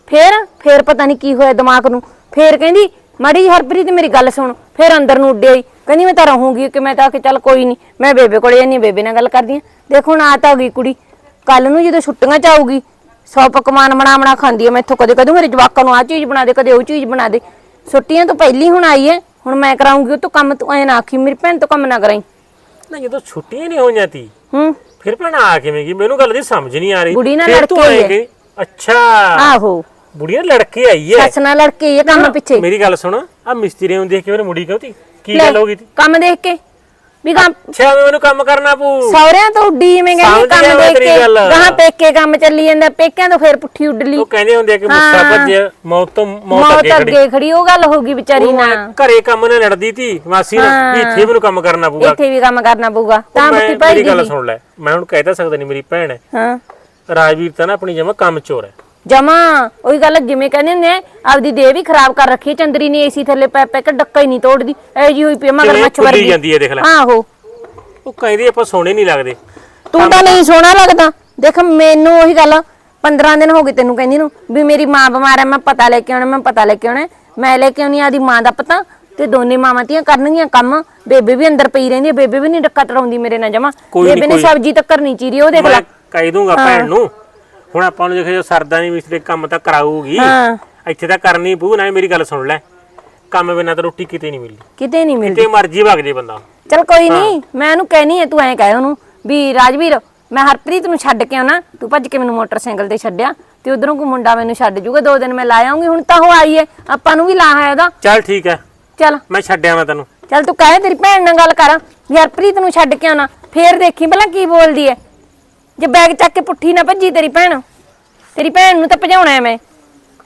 ਫੇਰ ਫੇਰ ਪਤਾ ਨਹੀਂ ਕੀ ਹੋਇਆ ਦਿਮਾਗ ਨੂੰ। ਫੇਰ ਕਹਿੰਦੀ ਮਾੜੀ ਜਿਹੀ ਹਰਪ੍ਰੀਤ ਮੇਰੀ ਗੱਲ ਸੁਣ। ਫੇਰ ਅੰਦਰ ਨੂੰ ਉੱਡਿਆ ਈ ਕਹਿੰਦੀ ਮੈਂ ਤਾਂ ਰਹੂੰਗੀ। ਕਿ ਮੈਂ ਤਾਂ ਕਿ ਚੱਲ ਕੋਈ ਨਹੀਂ ਮੈਂ ਬੇਬੇ ਕੋਲੇ ਜਾਨੀ ਬੇਬੇ ਨਾਲ ਗੱਲ ਕਰਦੀ ਆ। ਦੇਖੋ ਹੁਣ ਆ ਤਾਂ ਹੋ ਗਈ ਕੁੜੀ। ਕੱਲ ਨੂੰ ਜਦੋਂ ਛੁੱਟੀਆਂ ਚ ਆਊਗੀ ਸੌ ਪਕਵਾਨ ਬਣਾ ਬਣਾ ਖਾਂਦੀ ਆ। ਮੈਥੋਂ ਕਦੇ ਕਦੇ ਮੇਰੇ ਜਵਾਕਾਂ ਨੂੰ ਆ ਚੀਜ਼ ਬਣਾ ਦੇ ਕਦੇ ਉਹ ਚੀਜ਼ ਬਣਾ ਦੇ। ਛੁੱਟੀਆਂ ਤੋਂ ਪਹਿਲੀ ਹੁਣ ਆਈ ਹੈ ਹੁਣ ਮੈਂ ਕਰਾਉਂਗੀ ਉਹ ਤੋਂ ਕੰਮ ਤੂੰ ਐ ਨਾ ਆਖੀ ਮੇਰੀ ਭੈਣ ਤੋਂ ਕੰਮ ਨਾ ਕਰਾਈ।
ਨਾ ਜਦੋਂ ਛੁੱਟੀਆਂ ਨਹੀਂ ਹੋਈਆਂ ਤੀ
ਹੂੰ।
ਫਿਰ ਭੈਣ ਆ ਕਿਵੇਂ ਗਈ? ਮੈਨੂੰ ਗੱਲ ਦੀ ਸਮਝ ਨਹੀਂ ਆ ਰਹੀ।
ਬੁੜੀ ਨਾਲ
ਫਿਰ
ਲੜ
ਤੂੰ
ਕੇ ਆਈ
ਆਏਂ
ਹੈ।
ਗਈ। ਅੱਛਾ।
ਆਹੋ।
ਬੁੜੀਆਂ ਲੜਕੇ ਆਈ ਹੈ।
ਸੱਸ ਨਾਲ ਲੜਕੇ ਇਹ ਕੰਮ ਪਿੱਛੇ।
ਮੇਰੀ ਗੱਲ ਸੁਣ ਆ ਮਿਸਤਰੀ ਨੂੰ ਦੇਖ ਕੇ ਮੇਰੇ ਮੁੜੀ ਕਿਉਂ ਤੀ? ਕੀ ਗੱਲ ਹੋ ਗਈ ਤੀ?
ਕੰਮ ਦੇਖ ਕੇ। ਵੀ ਕੰਮ
ਅੱਛਾ ਵੀ ਮੈਨੂੰ ਕੰਮ ਕਰਨਾ ਪਊ।
ਸੌਰਿਆਂ ਤੋਂ ਉੱਡੀ ਮੈਂ ਕਹਿੰਦੀ
ਸਮਝ
ਕੰਮ
ਮੈਂ
ਦੇਖ
ਤੇਰੀ
ਕੇ
ਗੱਲ।
ਗਾਹਾਂ ਪੇਕੇ ਕੰਮ ਚੱਲੀ ਜਾਂਦਾ ਪੇਕਿਆਂ ਤੋਂ ਫੇਰ ਪੁੱਠੀ ਉੱਡਲੀ
ਉਹ ਕਹਿੰਦੇ ਹੁੰਦੇ ਆ ਕਿ ਮੁੱਸਾ
ਹਾਂ।
ਭੱਜਿਆ ਮੌਤ ਤੋਂ ਮੌਤ
ਮੌਤ
ਅੱਗੇ ਖੜੀ।
ਅੱਗੇ ਖੜੀ ਉਹ ਗੱਲ ਹੋ ਗਈ ਵਿਚਾਰੀ
ਉਹ
ਨਾਲ।
ਘਰੇ ਕੰਮ ਨੇ ਲੜਦੀ ਤੀ ਮਾਸੀ ਨਾਲ ਵੀ ਇੱਥੇ ਮੈਨੂੰ ਕੰਮ ਕਰਨਾ ਪਊਗਾ।
ਇੱਥੇ ਵੀ ਕੰਮ ਕਰਨਾ ਪਊਗਾ। ਤਾਂ
ਮੈਂ-
ਮੁੱਠੀ ਭਾਈ
ਮੇਰੀ ਗੱਲ ਸੁਣ ਲੈ ਮੈਂ ਹੁਣ ਕਹਿ ਤਾਂ ਸਕਦਾ ਨਹੀਂ ਮੇਰੀ ਭੈਣ ਹੈ।
ਹਾਂ।
ਰਾਜਵੀਰ ਤਾਂ ਨਾ ਆਪਣੀ ਜਮਾ ਕੰਮ ਚੋਰ ਹੈ।
ਜਮਾ ਉਹੀ ਗੱਲ ਜਿਵੇਂ ਕਹਿੰਦੇ ਹੁੰਦੇ ਆ, ਆਪਦੀ ਦੇਹ ਵੀ ਖਰਾਬ ਕਰ ਰੱਖੀ ਚੰਦਰੀ ਨੇ ਏਸੀ ਥੱਲੇ ਪੈ ਪੈ ਕੇ ਡੱਕਾ ਹੀ ਨਹੀਂ ਤੋੜਦੀ ਐ ਜੀ ਹੋਈ ਪਈ ਆ, ਮਗਰ ਮੱਛ
ਫੁੱਲੀ
ਵਰਗੀ
ਜਾਂਦੀ ਹੈ, ਦੇਖ ਲੈ।
ਆਹੋ
ਉਹ। ਕਹਿੰਦੀ ਆਪਾਂ ਸੋਹਣੇ ਨਹੀਂ ਲੱਗਦੇ।
ਤੂੰ ਤਾਂ ਨਹੀਂ ਸੋਹਣਾ ਲੱਗਦਾ। ਦੇਖ ਮੈਨੂੰ ਉਹੀ ਗੱਲ 15 ਦਿਨ ਹੋ ਗਏ ਤੈਨੂੰ ਕਹਿੰਦੀ ਨੂੰ ਵੀ ਮੇਰੀ ਮਾਂ ਬਿਮਾਰ ਹੈ ਮੈਂ ਪਤਾ ਲੈ ਕੇ ਆਉਣਾ ਮੈਂ ਪਤਾ ਲੈ ਕੇ ਆਉਣਾ ਮੈਂ ਲੈ ਕੇ ਆਉਣੀ ਆਦੀ ਮਾਂ ਦਾ ਪਤਾ ਤੇ ਦੋਨੇ ਮਾਵਾਂ ਧੀਆਂ ਕਰਨਗੀਆਂ ਕੰਮ ਬੇਬੇ ਵੀ ਅੰਦਰ ਪਈ ਰਹਿੰਦੀ ਹੈ ਬੇਬੇ ਵੀ ਨਹੀਂ ਡੱਕਾ ਟਰਾਉਂਦੀ ਮੇਰੇ ਨਾਲ ਜਮਾ
ਕੋਈ ਨੀ,
ਬੇਬੇ ਨੇ
ਕੋਈ-
ਸਬਜ਼ੀ ਤੱਕ ਨਹੀਂ ਚੀਰੀ ਉਹ ਦੇਖ ਲੈ।
ਮੈਂ ਕਹਿ ਦੂੰਗਾ ਭੈਣ ਨੂੰ ਹੁਣ ਆਪਾਂ ਨੂੰ ਦੇਖੋ ਸਰਦਾ ਨਹੀਂ ਮਿਸਤਰੀ ਕੰਮ ਤਾਂ ਕਰਾਊਗੀ।
ਹਾਂ।
ਇੱਥੇ ਤਾਂ ਕਰਨੀ ਪਊ ਨਾ ਮੇਰੀ ਗੱਲ ਸੁਣ ਲੈ। ਕੰਮ ਬਿਨਾਂ ਤਾਂ ਰੋਟੀ ਕਿਤੇ ਨਹੀਂ ਮਿਲਦੀ।
ਕਿਤੇ ਨਹੀਂ ਮਿਲਦੀ।
ਤੇ ਮਰਜ਼ੀ ਵਗ ਜੇ ਬੰਦਾ।
ਚਲ ਕੋਈ ਨਹੀਂ ਮੈਂ ਉਹਨੂੰ ਕਹਿਣੀ ਹੈ ਤੂੰ ਐਂ ਕਹਿ ਉਹਨੂੰ ਵੀ ਰਾਜਵੀਰ ਮੈਂ ਹਰਪ੍ਰੀਤ ਨੂੰ ਛੱਡ ਕੇ ਆਉਣਾ। ਤੂੰ ਭੱਜ ਕੇ ਮੈਨੂੰ ਮੋਟਰਸਾਈਕਲ ਤੇ ਛੱਡਿਆ। ਤੇ ਉਧਰੋਂ ਕੋ ਮੁੰਡਾ ਮੈਨੂੰ ਛੱਡ ਜੂਗਾ ਦੋ ਦਿਨ ਮੈਂ ਲਾ ਆਉਂਗੀ ਹੁਣ ਤਾਂ ਉਹ ਆਈ ਹੈ ਆਪਾਂ ਨੂੰ ਵੀ ਲਾ ਹੈ ਉਹਦਾ।
ਚੱਲ ਠੀਕ ਹੈ।
ਚਲ।
ਮੈਂ ਛੱਡਿਆ ਮੈਂ ਤੈਨੂੰ।
ਚਲ ਤੂੰ ਕਹਿ ਤੇਰੀ ਭੈਣ ਨਾਲ ਗੱਲ ਕਰ ਵੀ ਹਰਪ੍ਰੀਤ ਨੂੰ ਛੱਡ ਕੇ ਆਉਣਾ। ਫੇਰ ਦੇਖੀ ਭਲਾ ਕੀ ਬੋਲਦੀ ਹੈ ਜੇ ਬੈਗ ਚੱਕ ਕੇ ਪੁੱਠੀ ਨਾ ਭੱਜੀ ਤੇਰੀ ਭੈਣ। ਤੇਰੀ ਭੈਣ ਨੂੰ ਤਾਂ ਭਜਾਉਣਾ ਹੈ ਮੈਂ।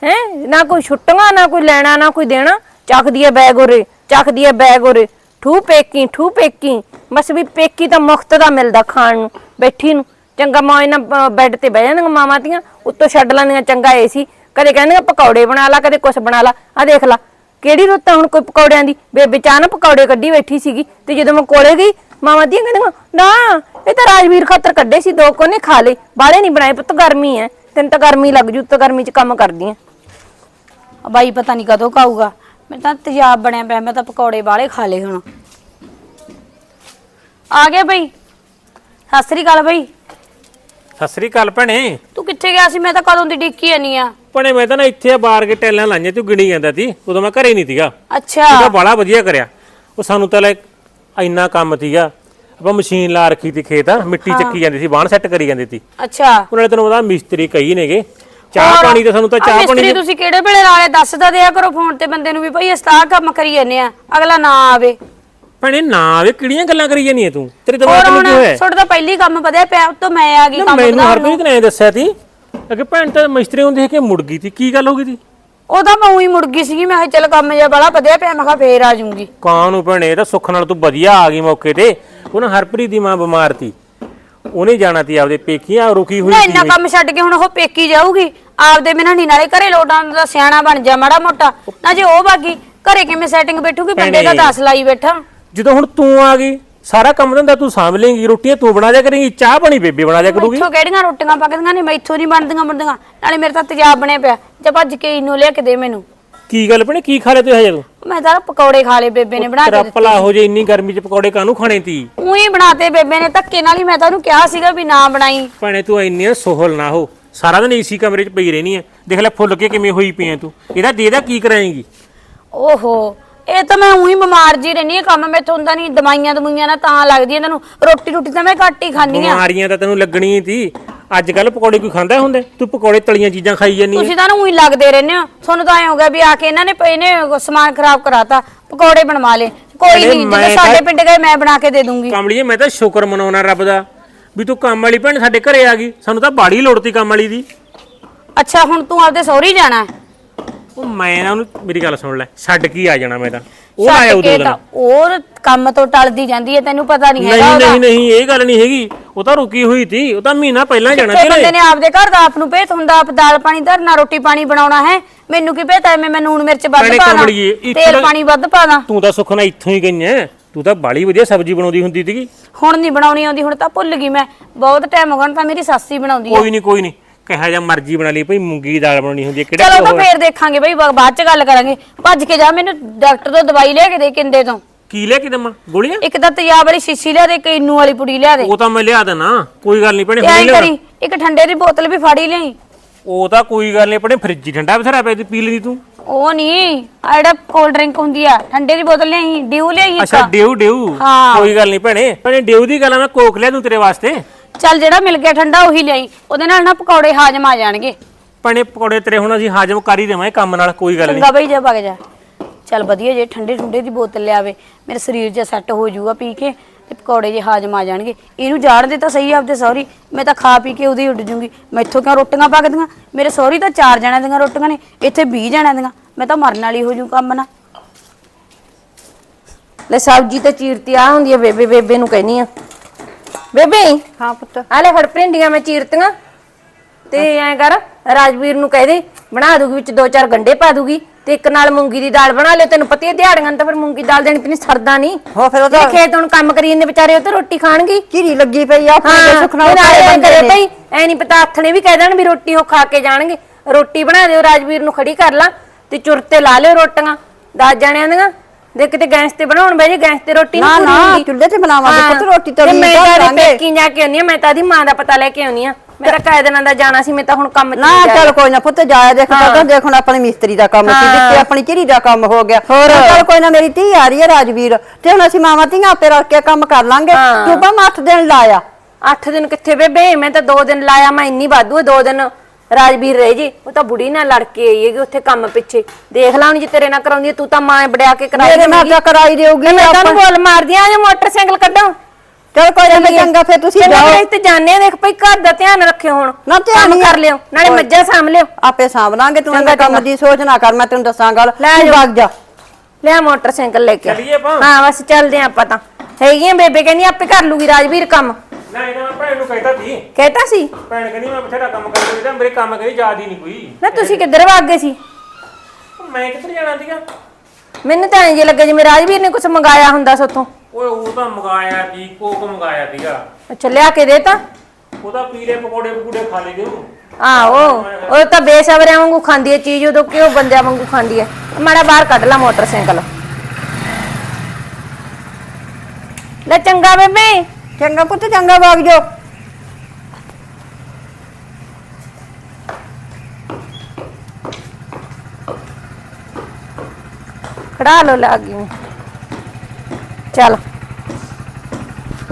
ਹੈ? ਨਾ ਕੋਈ ਛੁੱਟੀਆਂ, ਨਾ ਕੋਈ ਲੈਣਾ, ਨਾ ਕੋਈ ਦੇਣਾ। ਚੱਕਦੀ ਹੈ ਬੈਗ ਉਰੇ ਚੱਕਦੀ ਹੈ ਬੈਗ ਉਰੇ। ਠੂ ਪੇਕੀ ਠੂ ਪੇਕੀ। ਬਸ ਵੀ ਪੇਕੀ ਤਾਂ ਮੁਫਤ ਦਾ ਮਿਲਦਾ ਖਾਣ ਨੂੰ, ਬੈਠੀ ਨੂੰ। ਚੰਗਾ ਮਾਂ ਇਹਨਾਂ ਬੈੱਡ ਤੇ ਬਹਿ ਜਾਂਦੀਆਂ ਮਾਵਾਂ ਦੀਆਂ ਉੱਤੋਂ ਛੱਡ ਲੈਂਦੀਆਂ ਚੰਗਾ ਏਸੀ ਕਦੇ ਕਹਿੰਦੀਆਂ ਪਕੌੜੇ ਬਣਾ ਲਾ, ਕਦੇ ਕੁਛ ਬਣਾ ਲਾ। ਆ ਦੇਖ ਲਾ, ਕਿਹੜੀ ਰੁੱਤਾਂ ਹੁਣ ਕੋਈ ਪਕੌੜਿਆਂ ਦੀ? ਬੇਬੇ ਚਾਹ ਨਾ ਪਕੌੜੇ ਕੱਢੀ ਬੈਠੀ ਸੀਗੀ ਤੇ ਜਦੋਂ ਮੈਂ ਕੋਲੇ ਗਈ, ਮਾਵਾਂ ਦੀਆਂ ਕਹਿੰਦੀਆਂ, ਨਾ ਇਹ ਤਾਂ ਰਾਜਵੀਰ ਖਾਤਰ ਕੱਢੇ ਸੀ ਦੋ ਕੋਨੇ ਖਾ ਲੇ ਬਾਲੇ ਨਹੀਂ ਬਣਾਏ ਪੁੱਤ ਗਰਮੀ ਐ। ਤੈਨੂੰ ਤਾਂ ਗਰਮੀ ਲੱਗ ਜੂ ਤਾਂ ਗਰਮੀ 'ਚ ਕੰਮ ਕਰਦੀ ਐ।
ਆ ਬਾਈ ਪਤਾ ਨਹੀਂ ਕਦੋਂ ਖਾਊਗਾ ਮੈਂ ਤਾਂ ਤੇਜ਼ਾਬ ਬਣਿਆ ਪਿਆ ਮੈਂ ਤਾਂ ਪਕੌੜੇ ਵਾਲੇ ਖਾ ਲਏ ਹੁਣ। ਆ ਗਿਆ ਬਈ। ਸਤਿ ਸ੍ਰੀ ਅਕਾਲ ਬਈ।
ਸਤਿ ਸ੍ਰੀ ਅਕਾਲ ਭੈਣੇ।
ਤੂੰ ਕਿੱਥੇ ਗਿਆ ਸੀ? ਮੈਂ ਤਾਂ ਕਦੋਂ ਦੀ ਡਿੱਕੀ ਨਹੀਂ ਆ।
ਭੈਣੇ ਮੈਂ ਤਾਂ ਨਾ ਇੱਥੇ ਆ ਬਾਹਰ ਕੇ ਟੈਲਾਂ ਲਾਈਆਂ ਤੂੰ ਗਿਣੀ ਜਾਂਦਾ ਸੀ। ਉਦੋਂ ਮੈਂ ਘਰੇ ਨਹੀਂ ਸੀਗਾ।
ਅੱਛਾ।
ਉਹਦਾ ਬੜਾ ਵਧੀਆ ਕਰਿਆ। ਉਹ ਸਾਨੂੰ ਤਾਂ ਲੈ ਇੰਨਾ ਕੰਮ ਸੀਗਾ। ਆਪਾਂ ਮਸ਼ੀਨ ਲਾ ਰੱਖੀ ਸੀ ਖੇਤ ਮਿੱਟੀ ਚੱਕੀ ਜਾਂਦੀ ਸੀ ਬਾਣ ਸੈੱਟ ਕਰੀ ਜਾਂਦੀ ਸੀ
ਅੱਛਾ।
ਉਹਨਾਂ ਨੇ ਤੈਨੂੰ ਪਤਾ ਮਿਸਤਰੀ ਕਈ ਨੇਗੇ ਚਾਹ? ਪਾਣੀ ਤਾਂ ਸਾਨੂੰ ਤਾਂ ਚਾਹ
ਮਿਸਤਰੀ
ਪਾਣੀ
ਤੁਸੀਂ ਕਿਹੜੇ ਵੇਲੇ ਲਾਲੇ ਦੱਸ ਤਾਂ ਦਿਆ ਕਰੋ ਫੋਨ ਤੇ ਬੰਦੇ ਨੂੰ ਵੀ ਭਾਈ ਅਸੀਂ ਤਾਂ ਕੰਮ ਕਰੀ ਜਾਂਦੇ ਆ ਅਗਲਾ ਨਾ ਆਵੇ।
ਭੈਣੇ ਨਾ ਵੇ ਕਿਹੜੀਆਂ ਗੱਲਾਂ ਕਰੀ ਜਾਂਦੀਆਂ ਤੂੰ? ਤੇਰੇ ਦਿਮਾਗ ਨੂੰ ਕੀ ਹੋਇਆ
ਤੁਹਾਡਾ ਤਾਂ ਪਹਿਲੀ ਕੰਮ ਵਧਿਆ ਪਿਆ ਉੱਤੋਂ ਮੈਂ ਆ ਗਈ ਕੰਮ
ਮੈਨੂੰ। ਹਰਪ੍ਰੀਤ ਨੇ ਐਂ ਦੱਸਿਆ ਸੀ ਕਿ ਭੈਣ ਤਾਂ ਮਿਸਤਰੀ ਨੂੰ ਦੇਖ ਕੇ ਮੁੜ ਗਈ ਸੀ ਕੀ ਗੱਲ ਹੋ ਗਈ ਸੀ
ਉਹ ਤਾਂ ਮੈਂ ਉਹੀ ਮੁੜ ਗਈ ਸੀਗੀ ਮੈਂ ਕਿਹਾ ਚੱਲ ਕੰਮ ਜਿਹਾ ਬੜਾ ਵਧਿਆ ਪਿਆ ਮੈਂ ਕਿਹਾ ਫੇਰ ਆ ਜਾਊਂਗੀ।
ਕਾਂ ਨੂੰ ਭੈਣੇ ਇਹ ਤਾਂ ਸੁੱਖ ਨਾਲ ਤੂੰ ਵਧੀਆ ਆ ਗਈ ਮੌਕੇ ਤੇ। ਉਹਨਾਂ ਹਰਪ੍ਰੀਤ ਦੀ ਮਾਂ ਬਿਮਾਰ ਸੀ। ਉਹਨੇ ਜਾਣਾ ਸੀ ਆਪਦੇ ਪੇਕੀਆਂ ਰੁਕੀ ਹੋਈ ਸੀ
ਇੰਨਾ ਕੰਮ ਛੱਡ ਕੇ ਹੁਣ ਉਹ ਪੇਕੀ ਜਾਊਗੀ ਆਪਦੇ ਮਿਹਨਤੀ ਨਾਲੇ ਘਰੇ ਲੋਟਾਂ ਦਾ ਸਿਆਣਾ ਬਣ ਜਾ ਮਾੜਾ ਮੋਟਾ। ਨਾ ਜੇ ਉਹ ਬਾਗੀ ਘਰੇ ਕਿਵੇਂ ਸੈਟਿੰਗ ਬੈਠੂਗੀ ਬੰਦੇ ਦਾ
ਭੈਣੇ।
10 ਲਾਈ ਬੈਠਾ।
ਜਦੋਂ ਹੁਣ ਤੂੰ ਆ ਗਈ ਸਾਰਾ ਕੰਮ ਧੰਦਾ ਤੂੰ ਸਾਂਭ ਲੇਂਗੀ ਰੋਟੀਆਂ ਤੂੰ ਬਣਾ ਦਿਆ ਕਰੇਂਗੀ ਚਾਹ ਪਾਣੀ ਬੇਬੇ ਬਣਾ ਦਿਆ ਕਰੂਗੀ।
ਮੈਥੋਂ ਕਿਹੜੀਆਂ ਰੋਟੀਆਂ ਪੱਕਦੀਆਂ ਨੇ ਮੈਥੋਂ ਨਹੀਂ ਬਣਦੀਆਂ ਬਣਦੀਆਂ ਨਾਲੇ ਮੇਰੇ ਤਾਂ ਤੇਜ਼ਾਬ ਬਣਿਆ ਪਿਆ ਜੇ ਭੱਜ ਕੇ ਇਹਨੂੰ ਲਿਆ ਕੇ ਦੇ ਮੈਨੂੰ।
ਕੀ ਗੱਲ ਭੈਣੇ ਕੀ ਖਾ ਲਿਆ ਤੂੰ ਹਜੇ ਤੂੰ?
ਮੈਂ ਤਾਂ ਪਕੌੜੇ ਖਾ ਲਏ ਬੇਬੇ ਨੇ ਬਣਾ ਕੇ
ਤੇਰਾ
ਦਿੱਤੇ
ਭਲਾ ਹੋ ਜੇ ਇੰਨੀ ਗਰਮੀ 'ਚ ਪਕੌੜੇ ਕਾਹਨੂੰ ਖਾਣੇ ਤੀ?
ਉਹੀ ਬਣਾਤੇ ਬੇਬੇ ਨੇ ਧੱਕੇ ਨਾਲ ਹੀ ਮੈਂ ਤਾਂ ਉਹਨੂੰ ਕਿਹਾ ਸੀਗਾ ਵੀ ਨਾ ਬਣਾਈ।
ਭੈਣੇ ਤੂੰ ਇੰਨੀ ਸੋਹਲ ਨਾ ਹੋ। ਸਾਰਾ ਦਿਨ ਏਸੀ ਕਮਰੇ 'ਚ ਪਈ ਰਹਿਣੀ ਹੈ ਦੇਖ ਲੈ ਫੁੱਲ ਕੇ ਕਿਵੇਂ ਹੋਈ ਪਈ ਐ ਤੂੰ। ਇਹਦਾ ਦੇ ਦਾ ਕੀ ਕਰਾਏਂਗੀ?
ਓਹੋ ਇਹ ਤਾਂ ਮੈਂ ਉਹੀ ਬਿਮਾਰ ਜੀ ਰਹਿਣੀ ਆ ਕੰਮ ਮੈਥੋਂ ਹੁੰਦਾ ਨਹੀਂ ਦਵਾਈਆਂ ਦਵਾਈਆਂ ਨਾ ਤਾਂ ਲੱਗਦੀ ਇਹਨਾਂ ਨੂੰ ਰੋਟੀ ਰੋਟੀ ਤਾਂ ਮੈਂ ਘੱਟ ਹੀ ਖਾਂਦੀ ਆ
ਬਿਮਾਰੀਆਂ ਤਾਂ ਤੈਨੂੰ ਲੱਗਣੀਆਂ ਸੀ ਅੱਜ ਕੱਲ ਪਕੌੜੇ ਕੋਈ ਖਾਂਦਾ ਹੁੰਦੇ? ਤੂੰ ਪਕੌੜੇ ਤਲੀਆਂ ਚੀਜ਼ਾਂ ਖਾਈ ਜਾਂਦੀ ਐ
ਤੁਸੀਂ ਤਾਂ ਉਹੀ ਲੱਗਦੇ ਰਹਿੰਦੇ ਹੋ। ਤੁਹਾਨੂੰ ਤਾਂ ਐ ਹੋ ਗਿਆ ਵੀ ਆ ਕੇ ਇਹਨਾਂ ਨੇ ਪਏ ਨੇ ਸਮਾਨ ਖਰਾਬ ਕਰਾਤਾ ਪਕੌੜੇ ਬਣਵਾ ਲੇ ਕੋਈ
ਅਰੇ
ਨਹੀਂ
ਮੈਂ
ਜਦੋਂ
ਤਾਂ-
ਸਾਡੇ ਪਿੰਡ ਗਏ ਮੈਂ ਬਣਾ ਕੇ ਦੇ ਦੂੰਗੀ।
ਕਮਲੀਏ ਮੈਂ ਤਾਂ ਸ਼ੁਕਰ ਮਨਾਉਣਾ ਰੱਬ ਦਾ ਵੀ ਤੂੰ ਕੰਮ ਵਾਲੀ ਭੈਣ ਸਾਡੇ ਘਰੇ ਆ ਗਈ। ਸਾਨੂੰ ਤਾਂ ਬਾੜੀ ਲੋੜ ਤੀ ਕੰਮ ਵਾਲੀ ਦੀ।
ਅੱਛਾ ਹੁਣ ਤੂੰ ਆਪਦੇ ਸਹੁਰੀ ਜਾਣਾ ਹੈ?
ਉਹ ਮੈਂ ਨਾ ਉਹਨੂੰ ਮੇਰੀ ਗੱਲ ਸੁਣ ਲੈ ਛੱਡ ਕੇ ਆ ਜਾਣਾ ਮੈਂ ਤਾਂ। ਉਹ ਆਇਆ ਉਦੋਂ
ਤਾਂ ਹੋਰ ਕੰਮ ਤੋਂ ਟਲਦੀ ਜਾਂਦੀ ਹੈ ਤੈਨੂੰ ਪਤਾ ਨਹੀਂ ਹੈਗਾ
ਨਹੀਂ ਨਹੀਂ ਨਹੀਂ ਇਹ ਗੱਲ ਨਹੀਂ ਹੈਗੀ। ਉਹ ਤਾਂ ਰੁਕੀ ਹੋਈ ਸੀ ਉਹ ਤਾਂ ਮਹੀਨਾ ਪਹਿਲਾਂ ਜਾਣਾ ਸੀ
ਬੰਦੇ। ਨੇ ਆਪਦੇ ਘਰ ਦਾ ਆਪ ਨੂੰ ਭੇਤ ਹੁੰਦਾ ਆਪ ਦਾਲ ਪਾਣੀ ਧਰਨਾ ਰੋਟੀ ਪਾਣੀ ਬਣਾਉਣਾ ਹੈ? ਮੈਨੂੰ ਕੀ ਭੇਤ ਹੈ ਮੈਂ ਨੂਣ ਮਿਰਚ ਵੱਧ
ਭੈਣੇ
ਪਾ ਦਾਂ
ਕਮਲੀਏ, ਇੱਕ
ਤੇਲ ਪਾਣੀ ਵੱਧ ਪਾ ਦਾਂ
ਤੂੰ ਤਾਂ ਸੁੱਖ ਨਾਲ ਇੱਥੋਂ ਹੀ ਗਈ ਐ। ਤੂੰ ਤਾਂ ਬਾਲੀ ਵਧੀਆ ਸਬਜ਼ੀ ਬਣਾਉਂਦੀ ਹੁੰਦੀ ਸੀਗੀ।
ਹੁਣ ਨਹੀਂ ਬਣਾਉਣੀ ਆਉਂਦੀ ਹੁਣ ਤਾਂ ਭੁੱਲ ਗਈ ਮੈਂ। ਬਹੁਤ ਟਾਈਮ ਹੋ ਗਿਆ ਤਾਂ ਮੇਰੀ ਸੱਸ ਹੀ ਬਣਾਉਂਦੀ ਹੈ
ਕੋਈ ਨਹੀਂ ਕੋਈ ਨਹੀਂ। ਕਿਹਾ ਜਾਂ ਮਰਜ਼ੀ ਬਣਾ ਲਈ ਭਈ ਮੂੰਗੀ ਦੀ ਦਾਲ ਬਣਾਉਣੀ ਹੁੰਦੀ ਹੈ
ਚਲੋ
ਕਿਹੜਾ
ਤਾਂ
ਉਹ-
ਫੇਰ ਦੇਖਾਂਗੇ ਬਈ ਬਾ- ਬਾਅਦ ਚ ਗੱਲ ਕਰਾਂਗੇ। ਭੱਜ ਕੇ ਜਾ ਮੈਨੂੰ ਡਾਕਟਰ ਤੋਂ ਦਵਾਈ ਲਿਆ ਕੇ ਦੇ ਕਿੰਦੇ ਤੋਂ।
ਕੀ ਲਿਆ ਕਿ ਦਮਾ ਗੋਲੀਆਂ?
ਇੱਕ ਤਾਂ ਤੇਜ਼ਾਬ ਵਾਲੀ ਸ਼ੀਸ਼ੀ ਲਿਆ ਦੇ ਇੱਕ ਇਨੂ ਵਾਲੀ ਪੁੜੀ ਲਿਆ ਦੇ।
ਉਹ ਤਾਂ ਮੈਂ ਲਿਆ ਦੇਣਾ ਕੋਈ ਗੱਲ ਨਹੀਂ ਭੈਣੇ
ਤੇ
ਹੁਣੇ
ਐਂ। ਕਰੀ ਇੱਕ ਠੰਡੇ ਦੀ ਬੋਤਲ ਵੀ ਫਾੜੀ ਲਈ।
ਉਹ ਤਾਂ ਕੋਈ ਗੱਲ ਨਹੀਂ ਆਪਣੇ ਫ੍ਰਿਜ ਠੰਡਾ ਬਥੇਰਾ ਪਿਆ ਤੇ ਪੀ ਲਈ ਤੂੰ।
ਉਹ ਨਹੀਂ ਆ ਜਿਹੜਾ ਕੋਲਡ ਡਰਿੰਕ ਹੁੰਦੀ ਆ ਠੰਡੇ ਦੀ ਬੋਤਲ ਲਿਆਈ ਡਿਊ ਲਿਆਈ
ਅੱਛਾ ਡਿਊ ਡਿਊ।
ਹਾਂ।
ਕੋਈ ਗੱਲ ਨਹੀਂ ਭੈਣੇ ਭੈਣੇ ਡਿਊ ਦੀ ਗੱਲ ਆ, ਮੈਂ ਕੋਕ ਲਿਆ ਦੂੰ ਤੇਰੇ ਵਾਸਤੇ।
ਚੱਲ ਜਿਹੜਾ ਮਿਲ ਗਿਆ ਠੰਡਾ ਉਹੀ ਲਿਆਈ ਉਹਦੇ ਨਾਲ ਨਾ ਪਕੌੜੇ ਹਾਜ਼ਮ ਆ ਜਾਣਗੇ।
ਭੈਣੇ ਪਕੌੜੇ ਤੇਰੇ ਹੁਣ ਅਸੀਂ ਹਾਜ਼ਮ ਕਰ ਹੀ ਦੇਵਾਂਗੇ ਕੰਮ ਨਾਲ ਕੋਈ ਗੱਲ ਨਹੀਂ।
ਚੰਗਾ ਬਈ ਜਾ ਵਗ ਜਾ। ਚੱਲ ਵਧੀਆ ਜੇ ਠੰਡੇ ਠੁੰਡੇ ਦੀ ਬੋਤਲ ਲਿਆਵੇ ਮੇਰੇ ਸਰੀਰ 'ਚ ਸੈੱਟ ਹੋ ਜਾਊਗਾ ਪੀ ਕੇ ਤੇ ਪਕੌੜੇ ਜੇ ਹਾਜ਼ਮ ਆ ਜਾਣਗੇ। ਇਹਨੂੰ ਜਾਣ ਦੇ ਤਾਂ ਸਹੀ ਆਪਦੇ ਸੌਰੀ ਮੈਂ ਤਾਂ ਖਾ ਪੀ ਕੇ ਉਹਦੀ ਉੱਡ ਜੂੰਗੀ। ਮੈਥੋਂ ਕਿਉਂ ਰੋਟੀਆਂ ਪੱਕਦੀਆਂ? ਮੇਰੇ ਸੌਰੀ ਤਾਂ ਚਾਰ ਜਣਿਆਂ ਦੀਆਂ ਰੋਟੀਆਂ ਨੇ ਇੱਥੇ 20 ਜਣਿਆਂ ਦੀਆਂ। ਮੈਂ ਤਾਂ ਮਰਨ ਵਾਲੀ ਹੋ ਜੂ ਕੰਮ ਨਾ
ਲੈ ਸਬਜ਼ੀ ਤੇ ਚੀਰਤੀ ਆ ਹੁੰਦੀ ਆ ਬੇਬੇ ਬੇਬੇ ਨੂੰ ਕਹਿਨੀ ਆ। ਬੇਬੇ।
ਹਾਂ ਪੁੱਤ।
ਆ ਲੈ ਫੜ ਭਿੰਡੀਆਂ ਮੈਂ ਚੀਰਤੀਆਂ। ਤੇ ਐ ਕਰ ਰਾਜਵੀਰ ਨੂੰ ਕਹਿ ਦੇ ਬਣਾ ਦੂਗੀ ਵਿੱਚ ਦੋ ਚਾਰ ਗੰਡੇ ਪਾ ਦੂਗੀ ਤੇ ਇੱਕ ਨਾਲ ਮੂੰਗੀ ਦੀ ਦਾਲ ਬਣਾ ਲਿਓ ਤੈਨੂੰ ਪਤਾ ਹੀ ਹੈ ਦਿਹਾੜੀਆਂ ਨੂੰ ਤਾਂ ਫਿਰ ਮੂੰਗੀ ਦਾਲ ਦੇਣੀ ਪੈਣੀ ਸਰਦਾ ਨਹੀਂ।
ਹੋ ਫਿਰ ਉਹਦਾ
ਜਿਹੜੇ ਖੇਤ ਹੁਣ ਕੰਮ ਕਰੀ ਜਾਂਦੇ ਵਿਚਾਰੇ ਉਹ ਤੇ ਰੋਟੀ ਖਾਣਗੇ।
ਘੀਰੀ ਲੱਗੀ ਪਈ ਆ ਆਪਣੇ
ਹਾਂ
ਸੁਖਣਾ
ਤੇ ਨਾਲੇ ਐਂ
ਨੇ।
ਭਾਈ ਐ ਨਹੀਂ ਪਤਾ ਨੇ ਵੀ ਕਹਿ ਦੇਣ ਵੀ ਰੋਟੀ ਉਹ ਖਾ ਕੇ ਜਾਣਗੇ। ਰੋਟੀ ਬਣਾ ਦਿਓ ਰਾਜਵੀਰ ਨੂੰ ਖੜੀ ਕਰ ਲਾ ਤੇ ਚੁਰ ਤੇ ਲਾ ਲਿਓ ਰੋਟੀਆਂ ਦਸ ਜਣਿਆਂ ਦੀਆਂ। ਦੇ ਕਿਤੇ ਗੈਸ ਤੇ ਬਣਾਉਣ ਬਹਿ ਜੇ ਗੈਸ ਤੇ ਰੋਟੀ
ਨਾ,
ਨਹੀਂ
ਨਾ,
ਹੁੰਦੀ
ਚੁੱਲ੍ਹੇ ਤੇ ਬਣਾਵਾਂਗੇ, ਪੁੱਤ, ਰੋਟੀ ਤਾਂ
ਤੇ ਮੈਂ ਤਾਂ
ਬਣਾਵਾਂਗੇ।
ਪੇਕੀ ਜਾ ਕੇ ਆਉਣੀ ਆ ਮੈਂ ਤਾਂ ਉਹਦੀ ਮਾਂ ਦਾ ਪਤਾ ਲੈ ਕੇ ਆਉਣੀ ਆ ਮੇਰਾ ਕਾਇ ਦਿਨਾਂ ਦਾ ਜਾਣਾ ਸੀ ਮੈਂ ਤਾਂ ਹੁਣ ਕੰਮ ਤੇ
ਨਾ ਚੱਲ। ਕੋਈ ਨਾ ਪੁੱਤ ਜਾਇਆ ਦੇਖ। ਤਾਂ ਦੇਖ ਹੁਣ ਆਪਣੇ ਮਿਸਤਰੀ ਦਾ ਕੰਮ ਸੀ। ਦਿੱਤੇ ਆਪਣੀ ਘੀਰੀ ਦਾ ਕੰਮ ਹੋ ਗਿਆ। ਚੱਲ ਕੋਈ ਨਾ ਮੇਰੀ ਧੀ ਆ ਰਹੀ ਹੈ ਰਾਜਵੀਰ ਤੇ ਹੁਣ ਅਸੀਂ ਮਾਵਾਂ ਧੀਆਂ ਆਪੇ ਰਲ ਕੇ ਕੰਮ ਕਰ ਲਾਂਗੇ। ਤੂੰ ਭਾਵੇਂ 8 ਦਿਨ ਲਾਇਆ
ਅੱਠ ਦਿਨ ਕਿੱਥੇ ਬੇਬੇ ਮੈਂ ਤਾਂ ਦੋ ਦਿਨ ਲਾਇਆ ਮੈਂ ਇੰਨੀ ਵਾਧੂ ਹੈ ਦੋ ਦਿਨ ਰਾਜਵੀਰ ਰਹਿ ਜੀ ਉਹ ਤਾਂ ਬੁੜੀ ਨਾਲ ਲੜ ਕੇ ਆਈ ਹੈਗੀ ਉੱਥੇ ਕੰਮ ਪਿੱਛੇ। ਦੇਖ ਲਾ ਹੁਣ ਜੇ ਤੇਰੇ ਨਾਲ ਕਰਾਉਂਦੀ ਹੈ, ਤੂੰ ਤਾਂ ਮਾਂ ਬੜਿਆ ਕੇ ਕਰਾਈ
ਮੇਰੇ ਨਾਲ। ਤਾਂ ਕਰਾਈ ਦੇਊਗੀ
ਮੈਂ ਤੁਹਾਨੂੰ ਬੋਲ ਮਾਰਦੀ ਆ ਜਾਂ ਮੋਟਰਸਾਈਕਲ ਕੱਢੋ?
ਚੱਲ ਕੋਈ ਨਾ ਚੰਗਾ ਫਿਰ ਤੁਸੀਂ ਜਾਓ।
ਤੇ ਜਾਣੇ ਦੇਖ ਭਈ ਘਰ ਦਾ ਧਿਆਨ ਰੱਖਿਓ ਹੁਣ।
ਨਾ ਧਿਆਨ
ਕੰਮ
ਹੀ
ਕਰ ਲਿਓ ਨਾਲੇ ਮੱਝਾਂ ਸਾਂਭ ਲਿਓ।
ਆਪੇ ਸਾਂਭ ਲਾਂਗੇ ਤੂੰ
ਚੰਗਾ,
ਇਹਨਾਂ ਕੰਮ
ਚੰਗਾ।
ਦੀ ਸੋਚ ਨਾ ਕਰ ਮੈਂ ਤੈਨੂੰ ਦੱਸਾਂ ਗੱਲ।
ਲੈ
ਤੂੰ
ਜਾਓ।
ਵਗ ਜਾ।
ਲਿਆ ਮੋਟਰਸਾਈਕਲ ਲੈ ਕੇ
ਚੱਲੀਏ ਆਪਾਂ?
ਹਾਂ ਬਸ ਚੱਲਦੇ ਆ ਆਪਾਂ ਤਾਂ। ਹੈਗੀਆਂ ਬੇਬੇ ਕਹਿੰਦੀ ਆਪੇ ਕਰ ਲੂਗੀ ਰਾਜਵੀਰ ਕੰਮ।
ਨਾ ਇਹਨਾਂ ਮੈਂ ਭੈਣ ਨੂੰ ਕਹਿਤਾ ਸੀ।
ਕਹਿਤਾ ਸੀ?
ਭੈਣ ਕਹਿੰਦੀ ਮੈਂ ਬਥੇਰਾ ਕੰਮ ਕਰਦੀ ਤੇ ਮੇਰੇ ਕੰਮ ਕਰੀ ਯਾਦ ਹੀ ਨਹੀਂ ਕੋਈ।
ਨਾ ਤੁਸੀਂ ਕਿੱਧਰ ਵਗ ਗਏ ਸੀ?
ਮੈਂ ਕਿੱਧਰ ਜਾਣਾ ਸੀਗਾ?
ਮੈਨੂੰ ਤਾਂ ਇੰਜ ਲੱਗਾ ਜਿਵੇਂ ਰਾਜਵੀਰ ਨੇ ਕੁਝ ਮੰਗਾਇਆ ਹੁੰਦਾ ਸੋਥੋਂ
ਓਏ ਉਹ ਤਾਂ ਮੰਗਾਇਆ ਕੀ ਕੋਕ ਮੰਗਾਇਆ ਸੀਗਾ।
ਅੱਛਾ ਲਿਆ ਕੇ ਦੇ ਤਾਂ।
ਉਹਦਾ ਪੀਲੇ ਪਕੌੜੇ ਪਕੂੜੇ ਖਾ ਲਈ ਦਿਓ
ਆਹੋ ਉਹ ਤਾਂ ਬੇਸਬਰਿਆਂ ਵਾਂਗੂ ਖਾਂਦੀ ਹੈ ਚੀਜ਼ ਉਦੋਂ ਕਿਉਂ ਬੰਦਿਆਂ ਵਾਂਗੂ ਖਾਂਦੀ ਹੈ? ਮਾੜਾ ਬਾਹਰ ਕੱਢ ਲਾ ਮੋਟਰਸਾਈਕਲ। ਲੈ ਚੰਗਾ ਬੇਬੇ।
ਚੰਗਾ ਪੁੱਤ ਚੰਗਾ ਵਗ ਜਾ।
ਖੜਾ ਲੋ ਲੱਗ ਗਈ ਚੱਲ।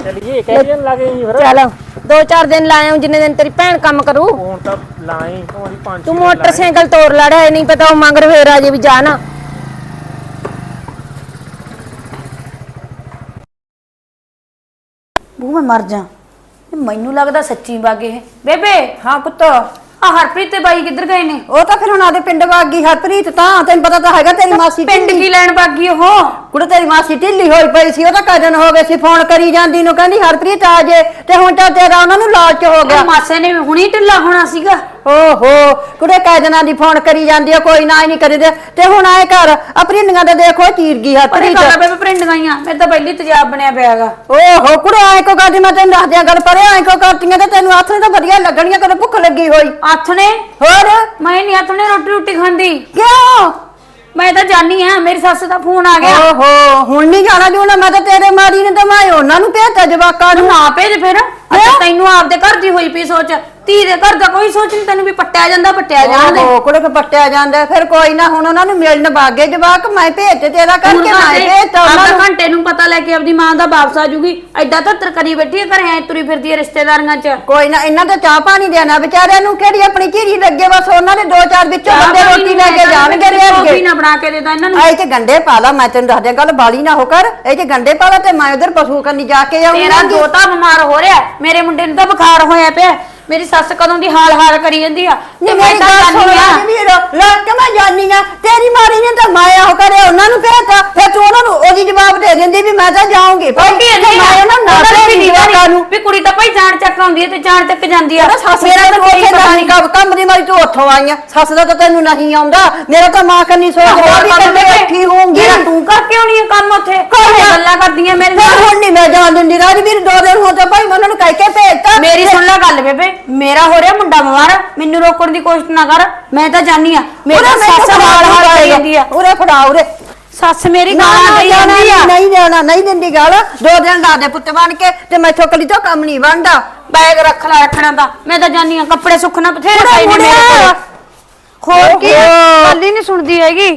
ਚੱਲੀਏ ਕਹਿ ਦਿਨ ਲੱਗੇ ਜੀ ਫਿਰ?
ਚੱਲ ਦੋ ਚਾਰ ਦਿਨ ਲਾਇਆ ਜਿੰਨੇ ਦਿਨ ਤੇਰੀ ਭੈਣ ਕੰਮ ਕਰੂ।
ਹੁਣ ਤਾਂ ਪੰਜ
ਤੂੰ ਮੋਟਰਸਾਈਕਲ ਤੋੜ ਲੜਾ ਨਹੀਂ ਪਤਾ ਉਹ ਮੰਗਰ ਫੇਰ ਆ ਜੇ ਵੀ ਜਾ ਨਾ
ਬੂ ਮੈਂ ਮਰ ਜਾ। ਮੈਨੂੰ ਲੱਗਦਾ ਸੱਚੀ ਬਾਗੇ ਇਹ। ਬੇਬੇ
ਹਾਂ ਪੁੱਤ।
ਆ ਹਰਪ੍ਰੀਤ ਤੇ ਬਾਈ ਕਿੱਧਰ ਗਏ ਨੇ?
ਉਹ ਤਾਂ ਫਿਰ ਹੁਣ ਆਦੇ ਪਿੰਡ ਵਗ ਗਈ। ਹਰਪ੍ਰੀਤ ਤਾਂ ਤੈਨੂੰ ਪਤਾ ਤਾਂ ਹੈਗਾ ਤੇਰੀ ਮਾਸੀ
ਪਿੰਡ
ਢਿੱਲੀ।
ਕੀ ਲੈਣ ਬਾਗੀ ਉਹ?
ਕੁੜੇ ਤੇਰੀ ਮਾਸੀ ਢਿੱਲੀ ਹੋਈ ਪਈ ਸੀ। ਉਹ ਤਾਂ ਕਜਨ ਹੋ ਗਏ ਸੀ ਫੋਨ ਕਰੀ ਜਾਂਦੀ ਨੂੰ। ਕਹਿੰਦੀ ਹਰਪ੍ਰੀਤ ਆ ਜੇ। ਤੇ ਹੁਣ ਤਾਂ ਤੇਰਾ ਉਹਨਾਂ ਨੂੰ ਲਾਲਚ ਹੋ ਗਿਆ।
ਮਾਸੇ ਨੇ ਹੁਣੀ ਢਿੱਲਾ ਹੋਣਾ ਸੀਗਾ।
ਓਹੋ ਕੁੜੇ ਕਜਨਾਂ ਦੀ ਫੋਨ ਕਰੀ ਜਾਂਦੀ ਆ ਕੋਈ ਨਾ ਹੀ ਨਹੀਂ ਕਰੀਦੇ। ਤੇ ਹੁਣ ਆਏ ਘਰ ਆਪਰੀਨੀਆਂ ਦਾ ਦੇਖੋ ਚੀਰ ਗਈ
ਪਰੇ
ਹਰਪ੍ਰੀਤ
ਕਾਲਾ ਬੇਬੇ ਪ੍ਰਿੰਡ ਗਈਆਂ ਮੇਰੇ ਤਾਂ ਪਹਿਲੀ ਤੇਜ਼ਾਬ ਬਣਿਆ ਪਿਆਗਾ
ਓਹੋ ਕੁੜੇ ਆਏ ਕੋ ਕਰਦੀ? ਮੈਂ ਤੈਨੂੰ ਦੱਸ ਦਿਆਂ ਗੱਲ ਪਰੇ ਆਏ ਕੋ ਕਰਤੀਆਂ ਤੇ ਤੈਨੂੰ ਹੱਥ ਨੇ ਤਾਂ ਵਧੀਆ ਲੱਗਣੀਆਂ ਕਦੇ ਭੁੱਖ ਲੱਗੀ ਹੋਈ।
ਹੱਥ ਨੇ?
ਹੋਰ?
ਮੈਂ ਨਹੀਂ ਹੱਥ ਨੇ ਰੋਟੀ ਰੋਟੀ ਖਾਂਦੀ।
ਕਿਉਂ?
ਮੈਂ ਤਾਂ ਜਾਣੀ ਆ ਮੇਰੀ ਸੱਸ ਦਾ ਫੋਨ ਆ ਗਿਆ।
ਓਹੋ ਹੁਣ ਨਹੀਂ ਜਾਣਾ ਜੂਣਾ ਮੈਂ ਤਾਂ ਤੇਰੇ ਮਾਰੀ ਨੇ ਤਾਂ ਮੈਂ ਉਹਨਾਂ ਨੂੰ ਭੇਜਤਾ ਜਵਾਕਾਂ ਨੂੰ।
ਨਾ ਭੇਜ ਫਿਰ। ਅੱਛਾ ਤੈਨੂੰ ਆਪਦੇ ਘਰ ਦੀ ਹੋਈ ਪਈ ਸੋਚ। ਧੀ ਦੇ ਘਰ ਦਾ ਕੋਈ ਸੋਚ ਨਹੀਂ ਤੈਨੂੰ ਵੀ ਪੱਟਿਆ ਜਾਂਦਾ ਪੱਟਿਆ ਜਾਣ ਦੇ
ਓਹੋ ਕੁੜੇ ਕੋ ਪੱਟਿਆ ਜਾਂਦਾ। ਫਿਰ ਕੋਈ ਨਾ ਹੁਣ ਉਹਨਾਂ ਨੂੰ ਮਿਲਣ ਬਾਗੇ ਜਵਾਕ ਮੈਂ ਭੇਜ ਤੇ ਤੇਰਾ ਕਰਕੇ ਮੈਂ ਭੇਜਤਾ ਉਹਨਾਂ
ਆਪਦਾ
ਨੂੰ।
ਘੰਟੇ ਨੂੰ ਪਤਾ ਲੈ ਕੇ ਆਪਦੀ ਮਾਂ ਦਾ ਵਾਪਸ ਆ ਜੂਗੀ। ਐਡਾ ਤਾਂ ਕਰੀ ਬੈਠੀ ਹੈ ਘਰੇ ਐ ਤੁਰੀ ਫਿਰਦੀ ਹੈ ਰਿਸ਼ਤੇਦਾਰੀਆਂ 'ਚ।
ਕੋਈ ਨਾ ਇਹਨਾਂ ਦਾ ਚਾਹ ਪਾਣੀ ਦੇਣਾ ਵਿਚਾਰਿਆਂ ਨੂੰ ਕਿਹੜੀ ਆਪਣੀ ਧੀਰੀ ਲੱਗੇ? ਬਸ ਉਹਨਾਂ ਦੇ ਦੋ ਚਾਰ ਵਿੱਚੋਂ ਬੰਦੇ ਰੋਟੀ
ਨੂੰ
ਲੈ ਕੇ ਜਾਣਗੇ
ਤਾਂ
ਰੇੜ
ਕੌਫੀ
ਕੇ
ਨਾ ਬਣਾ ਕੇ ਦੇਦਾ ਇਹਨਾਂ ਨੂੰ।
ਆਏ ਤੇ ਗੰਡੇ ਪਾ ਲਾ ਮੈਂ ਤੈਨੂੰ ਦੱਸਦਿਆਂ ਗੱਲ ਬਾਲੀ ਨਾ ਹੋ ਕਰ। ਇਹ ਤੇ ਗੰਡੇ ਪਾ ਲਾ ਤੇ ਮੈਂ ਉਧਰ ਪਸ਼ੂ ਕੰਨੀ ਜਾ ਕੇ ਆਉਂਗੀ।
ਤੇਰਾ ਦੋਤਾ ਬਿਮਾਰ ਹੋ ਰਿਹਾ। ਮੇਰੇ ਮੁੰਡੇ ਨੂੰ ਤਾਂ ਬੁਖਾਰ ਹੋਇਆ ਪਿਆ। ਮੇਰੀ ਸੱਸ ਕਦੋਂ ਦੀ ਹਾਲ ਹਾਲ ਕਰੀ ਜਾਂਦੀ ਆ?
ਨਹੀਂ
ਤੇ ਮੈਂ ਤਾਂ ਜਾਂਦੀ ਆ।
ਵੀਰ ਲੈ ਕੇ ਮੈਂ ਜਾਨੀ ਆ। ਤੇਰੀ ਮਾਰੀ ਨੇ ਤਾਂ ਮਾਇਆ ਹੋ ਕਰੇ ਉਹਨਾਂ ਨੂੰ ਭੇਜਤਾ ਫਿਰ ਤੂੰ ਉਹਨਾਂ ਨੂੰ ਉਹਦੀ ਜਵਾਬ ਦੇ ਦਿੰਦੀ ਵੀ ਮੈਂ ਤਾਂ ਜਾਊਂਗੀ। ਭਾਈ
ਰੋਟੀ
ਤੇ ਮੈਂ ਉਹਨਾਂ ਨੂੰ ਨਾ
ਵੀ
ਜਵਾਕਾਂ ਨੂੰ
ਵੀ ਕੁੜੀ ਤਾਂ ਭਾਈ ਜਾਣ ਚੱਕ ਆਉਂਦੀ ਹੈ ਤੇ ਜਾਣ ਚੱਕ ਜਾਂਦੀ ਆ।
ਮੇਰਾ ਸੱਸ
ਮੇਰਾ
ਦਾ
ਤਾਂ ਕੋਈ ਪਤਾ
ਨਹੀਂ
ਨਹੀਂ
ਕੰਮ ਦੀ ਮਾਰੀ ਤੂੰ ਉੱਥੋਂ ਆਈ ਆ। ਸੱਸ ਦਾ ਤਾਂ ਤੈਨੂੰ ਨਹੀਂ ਆਉਂਦਾ। ਮੇਰਾ ਤਾਂ ਮਾਂ ਕੰਨੀ ਸੋਚ
ਹੋਰ
ਵੀ
ਕੰਮ
ਬੈਠੀ ਹੋਊਂਗੀ।
ਤੂੰ ਕਰਕੇ ਆਉਣੀ ਹੈ ਕੰਮ ਉੱਥੇ?
ਕੋਈ।
ਗੱਲਾਂ ਕਰਦੀਆਂ ਮੇਰੇ ਨਾਲ?
ਹੁਣ ਨਹੀਂ ਮੈਂ ਜਾਣ ਦਿੰਦੀ। ਰਾਜਵੀਰ ਦੋ ਦਿਨ ਹੋ ਤਾਂ ਭਾਈ ਮੈਂ ਉਹਨਾਂ ਨੂੰ ਕਹਿ ਕੇ ਭੇਜਤਾ।
ਮੇਰੀ ਸੁਣ ਲੈ ਗੱਲ ਬੇਬੇ। ਮੇਰਾ ਹੋ ਰਿਹਾ ਮੁੰਡਾ ਬਿਮਾਰ ਮੈਨੂੰ ਰੋਕਣ ਦੀ ਕੋਸ਼ਿਸ਼ ਨਾ ਕਰ ਮੈਂ ਤਾਂ ਜਾਣੀ ਆ ਮੇਰੀ ਸੱਸ ਹਾਲ ਹਾਲ ਕਰੀ ਜਾਂਦੀ ਆ।
ਉਰੇ ਫੜਾ ਉਰੇ।
ਸੱਸ ਮੇਰੀ ਗਾਲਾਂ ਦੇਈ
ਜਾਣਾ
ਜਾਂਦੀ ਆ।
ਨਹੀਂ ਜਾਣਾ ਨਹੀਂ ਦਿੰਦੀ ਗੱਲ। ਦੋ ਦਿਨ ਲਾ ਦੇ ਪੁੱਤ ਬਣ ਕੇ ਤੇ ਮੈਥੋਂ ਕਲੀ ਤੋਂ ਕੰਮ ਨਹੀਂ ਬਣਦਾ।
ਬੈਗ ਰੱਖ ਲੈ ਰੱਖਣਾ ਤਾਂ। ਮੈਂ ਤਾਂ ਜਾਣੀ ਆ ਕੱਪੜੇ ਸੁੱਕਣਾ ਬਥੇਰੇ ਪਏ ਨੇ ਮੇਰੇ। ਕੋਲ। ਹੋਰ ਕੀ। ਗੱਲ ਹੀ ਨਹੀਂ ਸੁਣਦੀ ਹੈਗੀ।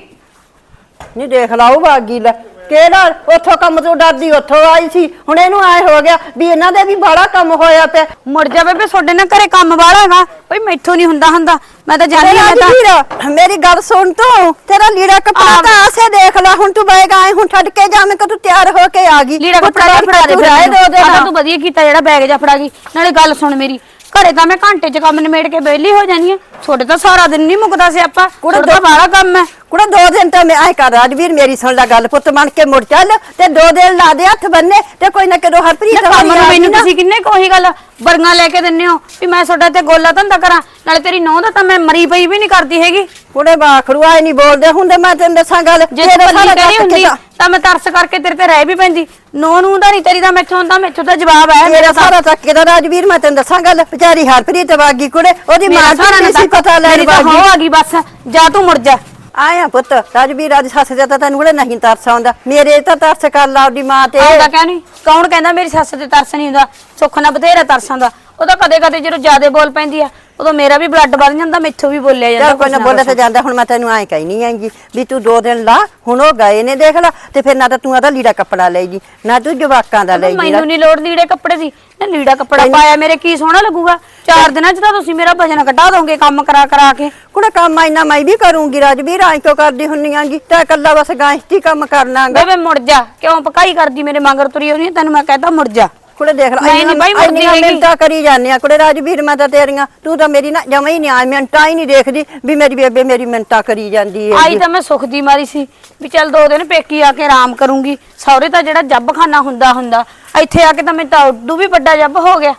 ਨਹੀਂ ਦੇਖ ਲਾਓ ਬਾਗੀ ਲੈ। ਕਿਹੜਾ ਉੱਥੋਂ ਕੰਮ ਤੋਂ ਡਰਦੀ ਉੱਥੋਂ ਆਈ ਸੀ। ਹੁਣ ਇਹਨੂੰ ਆਏ ਹੋ ਗਿਆ ਵੀ ਇਹਨਾਂ ਦੇ ਵੀ ਬੜਾ ਕੰਮ ਹੋਇਆ ਪਿਆ।
ਮੁੜ ਜਾ ਬੇਬੇ ਤੁਹਾਡੇ ਨਾਲ ਘਰੇ ਕੰਮ ਵਾਲਾ ਹੈਗਾ। ਬਈ ਮੈਥੋਂ ਨਹੀਂ ਹੁੰਦਾ ਹੁੰਦਾ। ਮੈਂ ਤਾਂ ਜਾਣੀ ਮੈਂ ਤਾਂ
ਮੇਰੀ ਗੱਲ ਸੁਣ ਤੂੰ। ਤੇਰਾ ਲੀੜਾ ਕੱਪੜਾ। ਤਾਂ ਆਸੇ ਦੇਖ ਲੈ। ਹੁਣ ਤੂੰ ਬੈਗ ਆਏ ਹੁਣ ਛੱਡ ਕੇ ਜਾਵੇਂ ਕਿ ਤੂੰ ਤਿਆਰ ਹੋ ਕੇ ਆ ਗਈ।
ਲੀੜਾ ਕੱਪੜਾ ਜਿਹਾ ਫੜਾ ਦੇ
ਤੂੰ
ਫਿਰ ਮੈਨੂੰ।
ਦੋ
ਆਹ ਤਾਂ ਤੂੰ ਵਧੀਆ ਕੀਤਾ ਜਿਹੜਾ ਬੈਗ ਜਾ ਫੜਾ ਗਈ। ਨਾਲੇ ਗੱਲ ਸੁਣ ਮੇਰੀ। ਘਰੇ ਤਾਂ ਮੈਂ ਘੰਟੇ 'ਚ ਕੰਮ ਨਿਮੇੜ ਕੇ ਵਿਹਲੀ ਹੋ ਜਾਨੀ ਆ ਤੁਹਾਡੇ ਤਾਂ ਸਾਰਾ ਦਿਨ ਨਹੀਂ ਮੁੱਕਦਾ ਸੀ ਆਪਾਂ।
ਕੁੜੇ
ਤਾਂ ਬਾਹਲਾ ਕੰਮ ਹੈ।
ਕੁੜਾ ਦੋ ਦਿਨ ਤਾਂ ਮੈਂ ਆਏ ਕਰ ਰਾਜਵੀਰ ਮੇਰੀ ਸੁਣ ਲੈ ਗੱਲ ਪੁੱਤ ਬਣ ਕੇ ਮੁੜ ਚੱਲ ਤੇ ਦੋ ਦਿਨ ਲਾ ਦੇ ਹੱਥ ਬੰਨੇ ਤੇ ਕੋਈ ਨਾ ਕਿਦੋਂ ਹਰਪ੍ਰੀਤ ਵਾਲੀ ਆ ਗਈ
ਮੈਨੂੰ
ਨਾ।
ਤੁਸੀਂ ਕਿੰਨੇ ਕੋਈ ਗੱਲ ਬਰਗਾ ਲੈ ਕੇ ਦਿੰਨੇ ਹੋ ਵੀ ਮੈਂ ਤੁਹਾਡਾ ਤੇ ਗੋਲਾ ਧੰਦਾ ਕਰਾਂ ਨਾਲੇ ਤੇਰੀ ਨੌਂ ਦਾ ਤਾਂ ਮੈਂ ਮਰੀ ਪਈ ਵੀ ਨਹੀਂ ਕਰਦੀ ਹੈਗੀ।
ਕੁੜੇ ਬਾਖਰੂ ਆਏ ਨਹੀਂ ਬੋਲਦੇ ਹੁੰਦੇ ਮੈਂ ਤੈਨੂੰ ਦੱਸਾਂ ਗੱਲ
ਜੇ
ਤੇਰਾ
ਤੇਰੇ
ਸਾਰਾ
ਹੁੰਦੀ
ਤਾਂ-
ਤਾਂ ਮੈਂ ਤਰਸ ਕਰਕੇ ਤੇਰੇ ਤੇ ਰਹਿ ਵੀ ਪੈਂਦੀ। ਨੌ ਨੂੰ ਦਾ ਨਹੀਂ ਤੇਰੀ ਦਾ ਮੈਥੋਂ ਹੁੰਦਾ ਮੈਥੋਂ ਤਾਂ ਜਵਾਬ ਹੈ
ਮੇਰਾ ਸਾਰਾ ਤੱਕ ਦਾ ਰਾਜਵੀਰ ਮੈਂ ਤੈਨੂੰ ਦੱਸਾਂ ਗੱਲ ਵਿਚਾਰੀ ਹਰਪ੍ਰੀਤ ਵਾਗੀ ਕੁੜੇ ਉਹਦੀ ਮਾਂ
ਸਾਰਾ
ਨੂੰ ਸੀ ਪਤਾ ਲੈ
ਮੇਰੀ ਤਾਂ ਹੋ ਆ ਗਈ ਬਸ ਜਾ ਤੂੰ ਮੁੜ ਜਾ।
ਆਇਆ ਪੁੱਤ ਰਾਜਵੀਰ ਅੱਜ ਸੱਸ ਦਾ ਤਾਂ ਤੈਨੂੰ ਨਹੀਂ ਤਰਸ ਆਉਂਦਾ। ਮੇਰੇ ਤਾਂ ਤਰਸ ਕਰ ਲਾ ਉਹਦੀ ਮਾਂ ਤੇ।
ਆਉਂਦਾ ਕਿਉਂ ਨਹੀਂ? ਕੌਣ ਕਹਿੰਦਾ ਮੇਰੀ ਸੱਸ ਤੇ ਤਰਸ ਨਹੀਂ ਹੁੰਦਾ? ਸੁੱਖ ਨਾਲ ਬਥੇਰਾ ਤਰਸਾਂ ਦਾ ਉਹ ਤਾਂ ਕਦੇ ਕਦੇ ਜਦੋਂ ਜ਼ਿਆਦੇ ਬੋਲ ਪੈਂਦੀ ਆ ਉਦੋਂ ਮੇਰਾ ਵੀ ਬਲੱਡ ਵੱਧ ਜਾਂਦਾ ਮੈਥੋਂ ਵੀ ਬੋਲਿਆ ਜਾਂਦਾ
ਚੱਲ ਕੋਈ ਨਾ
ਕੁਛ
ਬੋਲੇ ਤੇ। ਜਾਂਦਾ ਹੁਣ ਮੈਂ ਤੈਨੂੰ ਐਂ ਕਹਿਨੀ ਆਂਗੀ ਵੀ ਤੂੰ ਦੋ ਦਿਨ ਲਾ ਹੁਣ ਉਹ ਗਏ ਨੇ ਦੇਖ ਲਾ ਤੇ ਫਿਰ ਨਾ ਤਾਂ ਤੂੰ ਆਦਾ ਲੀੜਾ ਕੱਪੜਾ ਲੈ ਜੀ ਨਾ ਤੂੰ ਜਵਾਕਾਂ ਦਾ ਲੈ ਜੀ
ਮੈਨੂੰ ਨਹੀਂ ਲੋੜ ਲੀੜੇ ਕੱਪੜੇ ਦੀ। ਨਾ ਲੀੜਾ ਕੱਪੜਾ ਪਾਇਆ ਮੇਰੇ ਕੀ ਸੋਹਣਾ ਲੱਗੂਗਾ? ਚਾਰ ਦਿਨਾਂ ਚ ਤਾਂ ਤੁਸੀਂ ਮੇਰਾ ਵਜਨ ਘਟਾ ਦੋਗੇ ਕੰਮ ਕਰਾ ਕਰਾ ਕੇ।
ਕੁੜੇ ਕੰਮ ਇੰਨਾ ਮੈਂ ਵੀ ਕਰੂੰਗੀ ਰਾਜਵੀਰ ਐਂ ਕਿਉਂ ਕਰਦੀ ਹੁੰਨੀ ਆਂਗੀ? ਤਾਂ ਇਕੱਲਾ ਬਸ ਗਾਂਹਤੀ ਕੰਮ ਕਰਨਾਗਾ।
ਬੇਬੇ ਮੁੜ ਜਾ। ਕਿਉਂ ਪਕਾਈ ਕਰਦੀ ਮੇਰੇ ਮਗਰ ਤੁਰੀ ਹੋਣੀ ਤੈਨੂੰ ਮੈਂ ਕਹਿੰਦਾ ਮੁੜ ਜਾ।
ਕੁੜੇ ਦੇਖ ਲੈ
ਮੈਂ ਨੀ ਬਾਈ ਮੁੜਦੀ ਹੈਗੀ।
ਮਿੰਟਾਂ ਕਰੀ ਜਾਂਦੇ ਆ। ਕੁੜੇ ਰਾਜਵੀਰ ਮੈਂ ਤਾਂ ਤੇਰੀਆਂ ਤੂੰ ਤਾਂ ਮੇਰੀ ਨਾ ਜਮਾ ਹੀ ਨਹੀਂ ਆ ਮਿੰਟਾਂ ਹੀ ਨਹੀਂ ਦੇਖਦੀ ਵੀ ਮੇਰੀ ਬੇਬੇ ਮੇਰੀ ਮਿੰਟਾਂ ਕਰੀ ਜਾਂਦੀ ਹੈ
ਆਈ ਤਾਂ ਮੈਂ ਸੁੱਖ ਦੀ ਮਾਰੀ ਸੀ ਵੀ ਚੱਲ ਦੋ ਦਿਨ ਪੇਕੀ ਆ ਕੇ ਆਰਾਮ ਕਰੂੰਗੀ। ਸਹੁਰੇ ਤਾਂ ਜਿਹੜਾ ਜੱਬ ਖਾਨਾ ਹੁੰਦਾ ਹੁੰਦਾ। ਇੱਥੇ ਆ ਕੇ ਤਾਂ ਮੈਂ ਤਾਂ ਉਦੋਂ ਵੀ ਵੱਡਾ ਜੱਬ ਹੋ ਗਿਆ।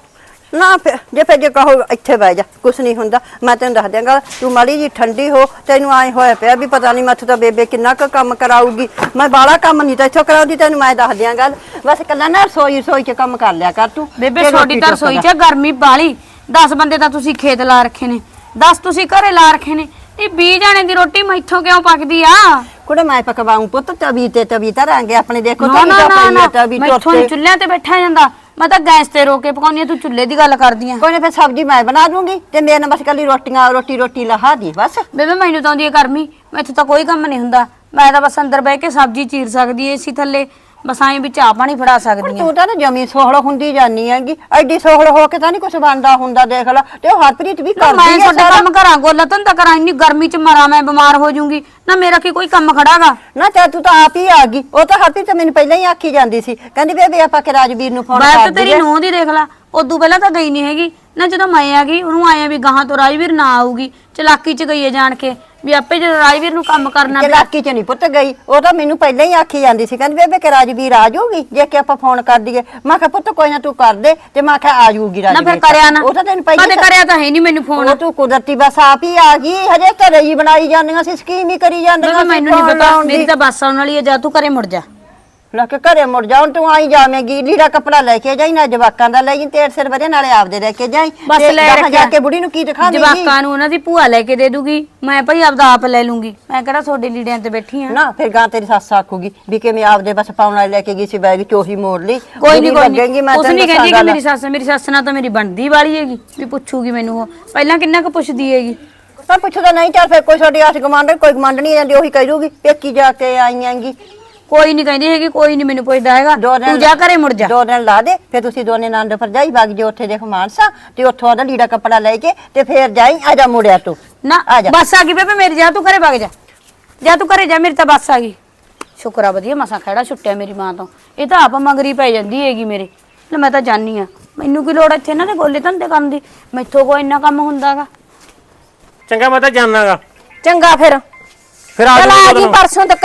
ਨਾ ਫਿਰ ਜੇ ਫਿਰ ਜੇ ਕਹੋ ਇੱਥੇ ਬਹਿ ਜਾ ਕੁਛ ਨਹੀਂ ਹੁੰਦਾ। ਮੈਂ ਤੈਨੂੰ ਦੱਸ ਦਿਆਂਗਾ ਤੂੰ ਮਾੜੀ ਜੀ ਠੰਡੀ ਹੋ ਤੈਨੂੰ ਆਏ ਹੋਇਆ ਪਿਆ ਵੀ ਪਤਾ ਨਹੀਂ ਮੈਥੋਂ ਤਾਂ ਬੇਬੇ ਕਿੰਨਾ ਕੁ ਕੰਮ ਕਰਾਊਗੀ। ਮੈਂ ਬਾਲਾ ਕੰਮ ਨਹੀਂ ਤਾਂ ਇੱਥੋਂ ਕਰਾਉਂਦੀ ਤੈਨੂੰ ਮੈਂ ਦੱਸ ਦਿਆਂਗਾ। ਬਸ ਕੱਲਾ ਨਾ ਰਸੋਈ ਰਸੋਈ ਚ ਕੰਮ ਕਰ ਲਿਆ ਕਰ ਤੂੰ।
ਬੇਬੇ
ਤੇ
ਛੋਟੀ
ਰੋਟੀ
ਤਾਂ ਰਸੋਈ। ਚ ਗਰਮੀ ਬਾਲੀ 10 ਬੰਦੇ ਤਾਂ ਤੁਸੀਂ ਖੇਤ ਲਾ ਰੱਖੇ ਨੇ। 10 ਤੁਸੀਂ ਘਰੇ ਲਾ ਰੱਖੇ ਨੇ। ਇਹ 20 ਜਾਣੇ ਦੀ ਰੋਟੀ ਮੈਥੋਂ ਕਿਉਂ ਪੱਕਦੀ ਆ?
ਕੁੜੇ ਮੈਂ ਪਕਵਾਉਂ ਪੁੱਤ ਤਵੀ ਤੇ ਤਵੀ ਧਰਾਂਗੇ ਆਪਣੇ। ਦੇਖੋ
ਨਾ
ਤਵੀ
ਨਾ
ਤਾਂ
ਨਾ
ਪਈ
ਨਾ।
ਤਵੀ
ਮੈਥੋਂ ਚੁੱਲ੍ਹਿਆਂ ਤੇ ਬੈਠਾ ਜਾਂਦਾ। ਮੈਂ ਤਾਂ ਗੈਸ ਤੇ ਰੋ ਕੇ ਪਕਾਉਂਦੀ ਆ ਤੂੰ ਚੁੱਲ੍ਹੇ ਦੀ ਗੱਲ ਕਰਦੀ ਆ।
ਕੋਈ ਨਾ ਫਿਰ ਸਬਜ਼ੀ ਮੈਂ ਬਣਾ ਦੂੰਗੀ ਤੇ ਮੇਰੇ ਨਾਲ ਬਸ ਕੱਲੀ ਰੋਟੀਆਂ ਰੋਟੀ ਰੋਟੀ ਲਹਾ ਦੀ ਬਸ।
ਬੇਬੇ ਮੈਨੂੰ ਤਾਂ ਆਉਂਦੀ ਹੈ ਗਰਮੀ ਮੈਥੋਂ ਤਾਂ ਕੋਈ ਕੰਮ ਨਹੀਂ ਹੁੰਦਾ। ਮੈਂ ਤਾਂ ਬਸ ਅੰਦਰ ਬਹਿ ਕੇ ਸਬਜ਼ੀ ਚੀਰ ਸਕਦੀ ਏ ਏਸੀ ਥੱਲੇ। ਬਸ ਐਂ ਵੀ ਚਾਹ ਪਾਣੀ ਫੜਾ ਸਕਦੀ ਆ।
ਤੂੰ ਤਾਂ ਨਾ ਜਮੀ ਸੋਹਲ ਹੁੰਦੀ ਜਾਨੀ ਹੈਗੀ ਐਡੀ ਸੋਹਲ ਹੋ ਕੇ ਤਾਂ ਨਹੀਂ ਕੁਝ ਬਣਦਾ ਹੁੰਦਾ ਦੇਖ ਲੈ ਤੇ ਉਹ ਹਰਪ੍ਰੀਤ ਵੀ ਕਰਦੀ ਹੈ
ਤੁਹਾਡੇ ਕੰਮ ਕਰਾਂ ਗੋਲਾ ਧੰਦਾ ਕਰਾਂ ਇੰਨੀ ਗਰਮੀ ਚ ਮਰਾਂ ਮੈਂ ਬਿਮਾਰ ਹੋ ਜਾਊਂਗੀ। ਨਾ ਮੇਰਾ ਕੀ ਕੋਈ ਕੰਮ ਖੜਾਗਾ?
ਨਾ ਚੱਲ ਤੂੰ ਤਾਂ ਆਪ ਹੀ ਆ ਗਈ ਉਹ ਤਾਂ ਹਰਪ੍ਰੀਤ ਤਾਂ ਮੈਨੂੰ ਪਹਿਲਾਂ ਹੀ ਆਖੀ ਜਾਂਦੀ ਸੀ। ਕਹਿੰਦੀ ਬੇਬੇ ਆਪਾਂ ਕਿ ਰਾਜਵੀਰ ਨੂੰ ਫੋਨ
ਮੈਂ
ਕਰ
ਤਾਂ ਤੇਰੀ
ਦਈਏ
ਨੂੰਹ ਦੀ ਦੇਖ ਲਾ ਉਦੋਂ ਪਹਿਲਾਂ ਤਾਂ ਗਈ ਨਹੀਂ ਹੈਗੀ। ਨਾ ਜਦੋਂ ਮੈਂ ਆ ਗਈ ਉਹਨੂੰ ਆਇਆ ਵੀ ਗਾਹਾਂ ਤੋਂ ਰਾਜਵੀਰ ਨਾ ਆਊਗੀ ਚਲਾਕੀ ਚ ਗਈ ਹੈ ਜਾਣ ਕੇ। ਵੀ ਆਪੇ ਜਦੋਂ ਰਾਜਵੀਰ ਨੂੰ ਕੰਮ ਕਰਨਾ ਪਿਆ।
ਇਲਾਕੀ ਚ ਨਹੀਂ ਪੁੱਤ ਗਈ। ਉਹ ਤਾਂ ਮੈਨੂੰ ਪਹਿਲਾਂ ਹੀ ਆਖੀ ਜਾਂਦੀ ਸੀ ਕਹਿੰਦੀ ਬੇਬੇ ਕਿ ਰਾਜਵੀਰ ਆ ਜਾਊਗੀ? ਜੇ ਕਿ ਆਪਾਂ ਫੋਨ ਕਰ ਦਈਏ। ਮੈਂ ਕਿਹਾ ਪੁੱਤ ਕੋਈ ਨਾ ਤੂੰ ਕਰ ਦੇ ਤੇ ਮੈਂ ਕਿਹਾ ਆ ਜਾਊਗੀ
ਨਾ
ਰਾਜਵੀਰ
ਫਿਰ ਕਰਿਆ ਨਾ।
ਉਹ ਤਾਂ ਤੈਨੂੰ ਪਹਿਲਾਂ
ਕਦੇ ਕਰਿਆ ਤਾਂ ਹੈ ਨਹੀਂ ਮੈਨੂੰ ਫੋਨ
ਉਹ ਤੂੰ ਕੁਦਰਤੀ ਬਸ ਆਪ ਹੀ ਆ ਗਈ। ਹਜੇ ਘਰੇ ਹੀ ਬਣਾਈ ਜਾਂਦੀਆਂ ਸੀ ਸਕੀਮ ਹੀ ਕਰੀ ਜਾਂਦੀਆਂ
ਬੇਬੇ
ਸੀ
ਮੈਨੂੰ ਨਹੀਂ ਪਤਾ। ਮੇਰੀ ਤਾਂ ਬੱਸ ਆਉਣ ਵਾਲੀ ਹੈ ਜਾ ਤੂੰ ਘਰੇ ਮੁੜ ਜਾ।
ਲੈ ਕੇ ਘਰੇ ਮੁੜ ਜਾ ਹੁਣ ਤੂੰ ਆਈ ਜਾਵੇਂਗੀ ਲੀੜਾ ਕੱਪੜਾ ਲੈ ਕੇ ਜਾਈ ਨਾ ਜਵਾਕਾਂ ਦਾ ਲੈ ਜੀ ਤੇਰੇ ਸਿਰ ਵਧੇ ਨਾਲੇ ਆਪਦੇ ਲੈ ਕੇ ਜਾਈ।
ਬਸ
ਤੇ
ਲੈ
ਗਾਹਾਂ
ਰੱਖਿਆ।
ਜਾ ਕੇ ਬੁੜੀ ਨੂੰ ਕੀ ਦਿਖਾਵੇਂਗੀ?
ਜਵਾਕਾਂ ਨੂੰ ਉਹਨਾਂ ਦੀ ਭੂਆ ਲੈ ਕੇ ਦੇ ਦੂਗੀ। ਮੈਂ ਭਾਈ ਆਪਦਾ ਆਪ ਲੈ ਲੂੰਗੀ। ਮੈਂ ਕਿਹੜਾ ਤੁਹਾਡੇ ਲੀੜਿਆਂ ਤੇ ਬੈਠੀ ਆ?
ਨਾ ਫਿਰ ਗਾਂ ਤੇਰੀ ਸੱਸ ਆਖੂਗੀ ਵੀ ਕਿਵੇਂ ਆਪਦੇ ਬਸ ਪਾਉਣ ਵਾਲੇ ਲੈ ਕੇ ਗਈ ਸੀ ਬੈਗ ਚੋਹੀ ਮੋੜ ਲਈ।
ਕੋਈ ਨਹੀਂ ਕੋਈ
ਲੱਗੇਗੀ,
ਨਹੀਂ
ਮੈਂ
ਉਸ ਨਹੀਂ ਕਹਿੰਦੀ ਕਿ ਮੇਰੀ ਸੱਸ ਮੇਰੀ ਸੱਸ ਨਾਲ ਤਾਂ ਮੇਰੀ ਬਣਦੀ ਵਾਲੀ ਹੈਗੀ ਵੀ ਪੁੱਛੂਗੀ ਮੈਨੂੰ ਉਹ। ਪਹਿਲਾਂ ਕਿੰਨਾ ਕੁ ਪੁੱਛਦੀ ਹੈਗੀ?
ਤਾਂ ਪੁੱਛਦਾ ਨਹੀਂ ਚੱਲ ਫਿਰ ਕੋਈ ਤੁਹਾਡੀ ਆਸ ਗਮਾਂਡ ਕੋਈ ਗਮਾਂਡ ਨਹੀਂ ਜਾਂਦੀ ਉਹੀ ਕਹਿ ਦੂਗੀ ਪੇਕੀ ਜਾ ਕੇ ਆਈਆਂਗੀ
ਕੋਈ ਨਹੀਂ ਕਹਿੰਦੀ ਹੈਗੀ ਕੋਈ ਨਹੀਂ ਮੈਨੂੰ ਪੁੱਛਦਾ ਹੈਗਾ।
ਦੋ ਦਿਨ
ਤੂੰ ਜਾ ਘਰੇ ਮੁੜ ਜਾ।
ਦੋ ਦਿਨ ਲਾ ਦੇ ਫਿਰ ਤੁਸੀਂ ਦੋਨੇ ਨੰਦ ਭਰਜਾਈ ਵਗ ਜੇ ਉੱਥੇ ਦੇਖ ਮਾਨਸਾ ਤੇ ਉੱਥੋਂ ਆਦਾ ਲੀੜਾ ਕੱਪੜਾ ਲੈ ਕੇ ਤੇ ਫਿਰ ਜਾਈ ਆ ਜਾ ਮੁੜਿਆ ਤੂੰ।
ਨਾ
ਆ ਜਾ।
ਬੱਸ ਆ ਗਈ ਬੇਬੇ ਮੇਰੀ ਜਾ ਤੂੰ ਘਰੇ ਵਗ ਜਾ। ਜਾ ਤੂੰ ਘਰੇ ਜਾ ਮੇਰੀ ਤਾਂ ਬੱਸ ਆ ਗਈ। ਸ਼ੁਕਰ ਆ ਵਧੀਆ ਮਸਾਂ ਖੜਾ ਛੁੱਟਿਆ ਮੇਰੀ ਮਾਂ ਤੋਂ। ਇਹ ਤਾਂ ਆਪ ਮੰਗਰੀ ਪੈ ਜਾਂਦੀ ਹੈਗੀ ਮੇਰੇ। ਲੈ ਮੈਂ ਤਾਂ ਜਾਣੀ ਆ। ਮੈਨੂੰ ਕੀ ਲੋੜ ਇੱਥੇ ਇਹਨਾਂ ਦੇ ਗੋਲੇ ਧੰਦੇ ਕਰਨ ਦੀ? ਮੈਥੋਂ ਕੋਈ ਇੰਨਾ ਕੰਮ ਹੁੰਦਾਗਾ।
ਚੰਗਾ ਮੈਂ ਤਾਂ ਜਾਣਾਗਾ।
ਚੰਗਾ ਫਿਰ।
ਫਿਰ ਆ
ਚਲ ਆ ਜੀ। ਪਰਸੋਂ ਤੱਕ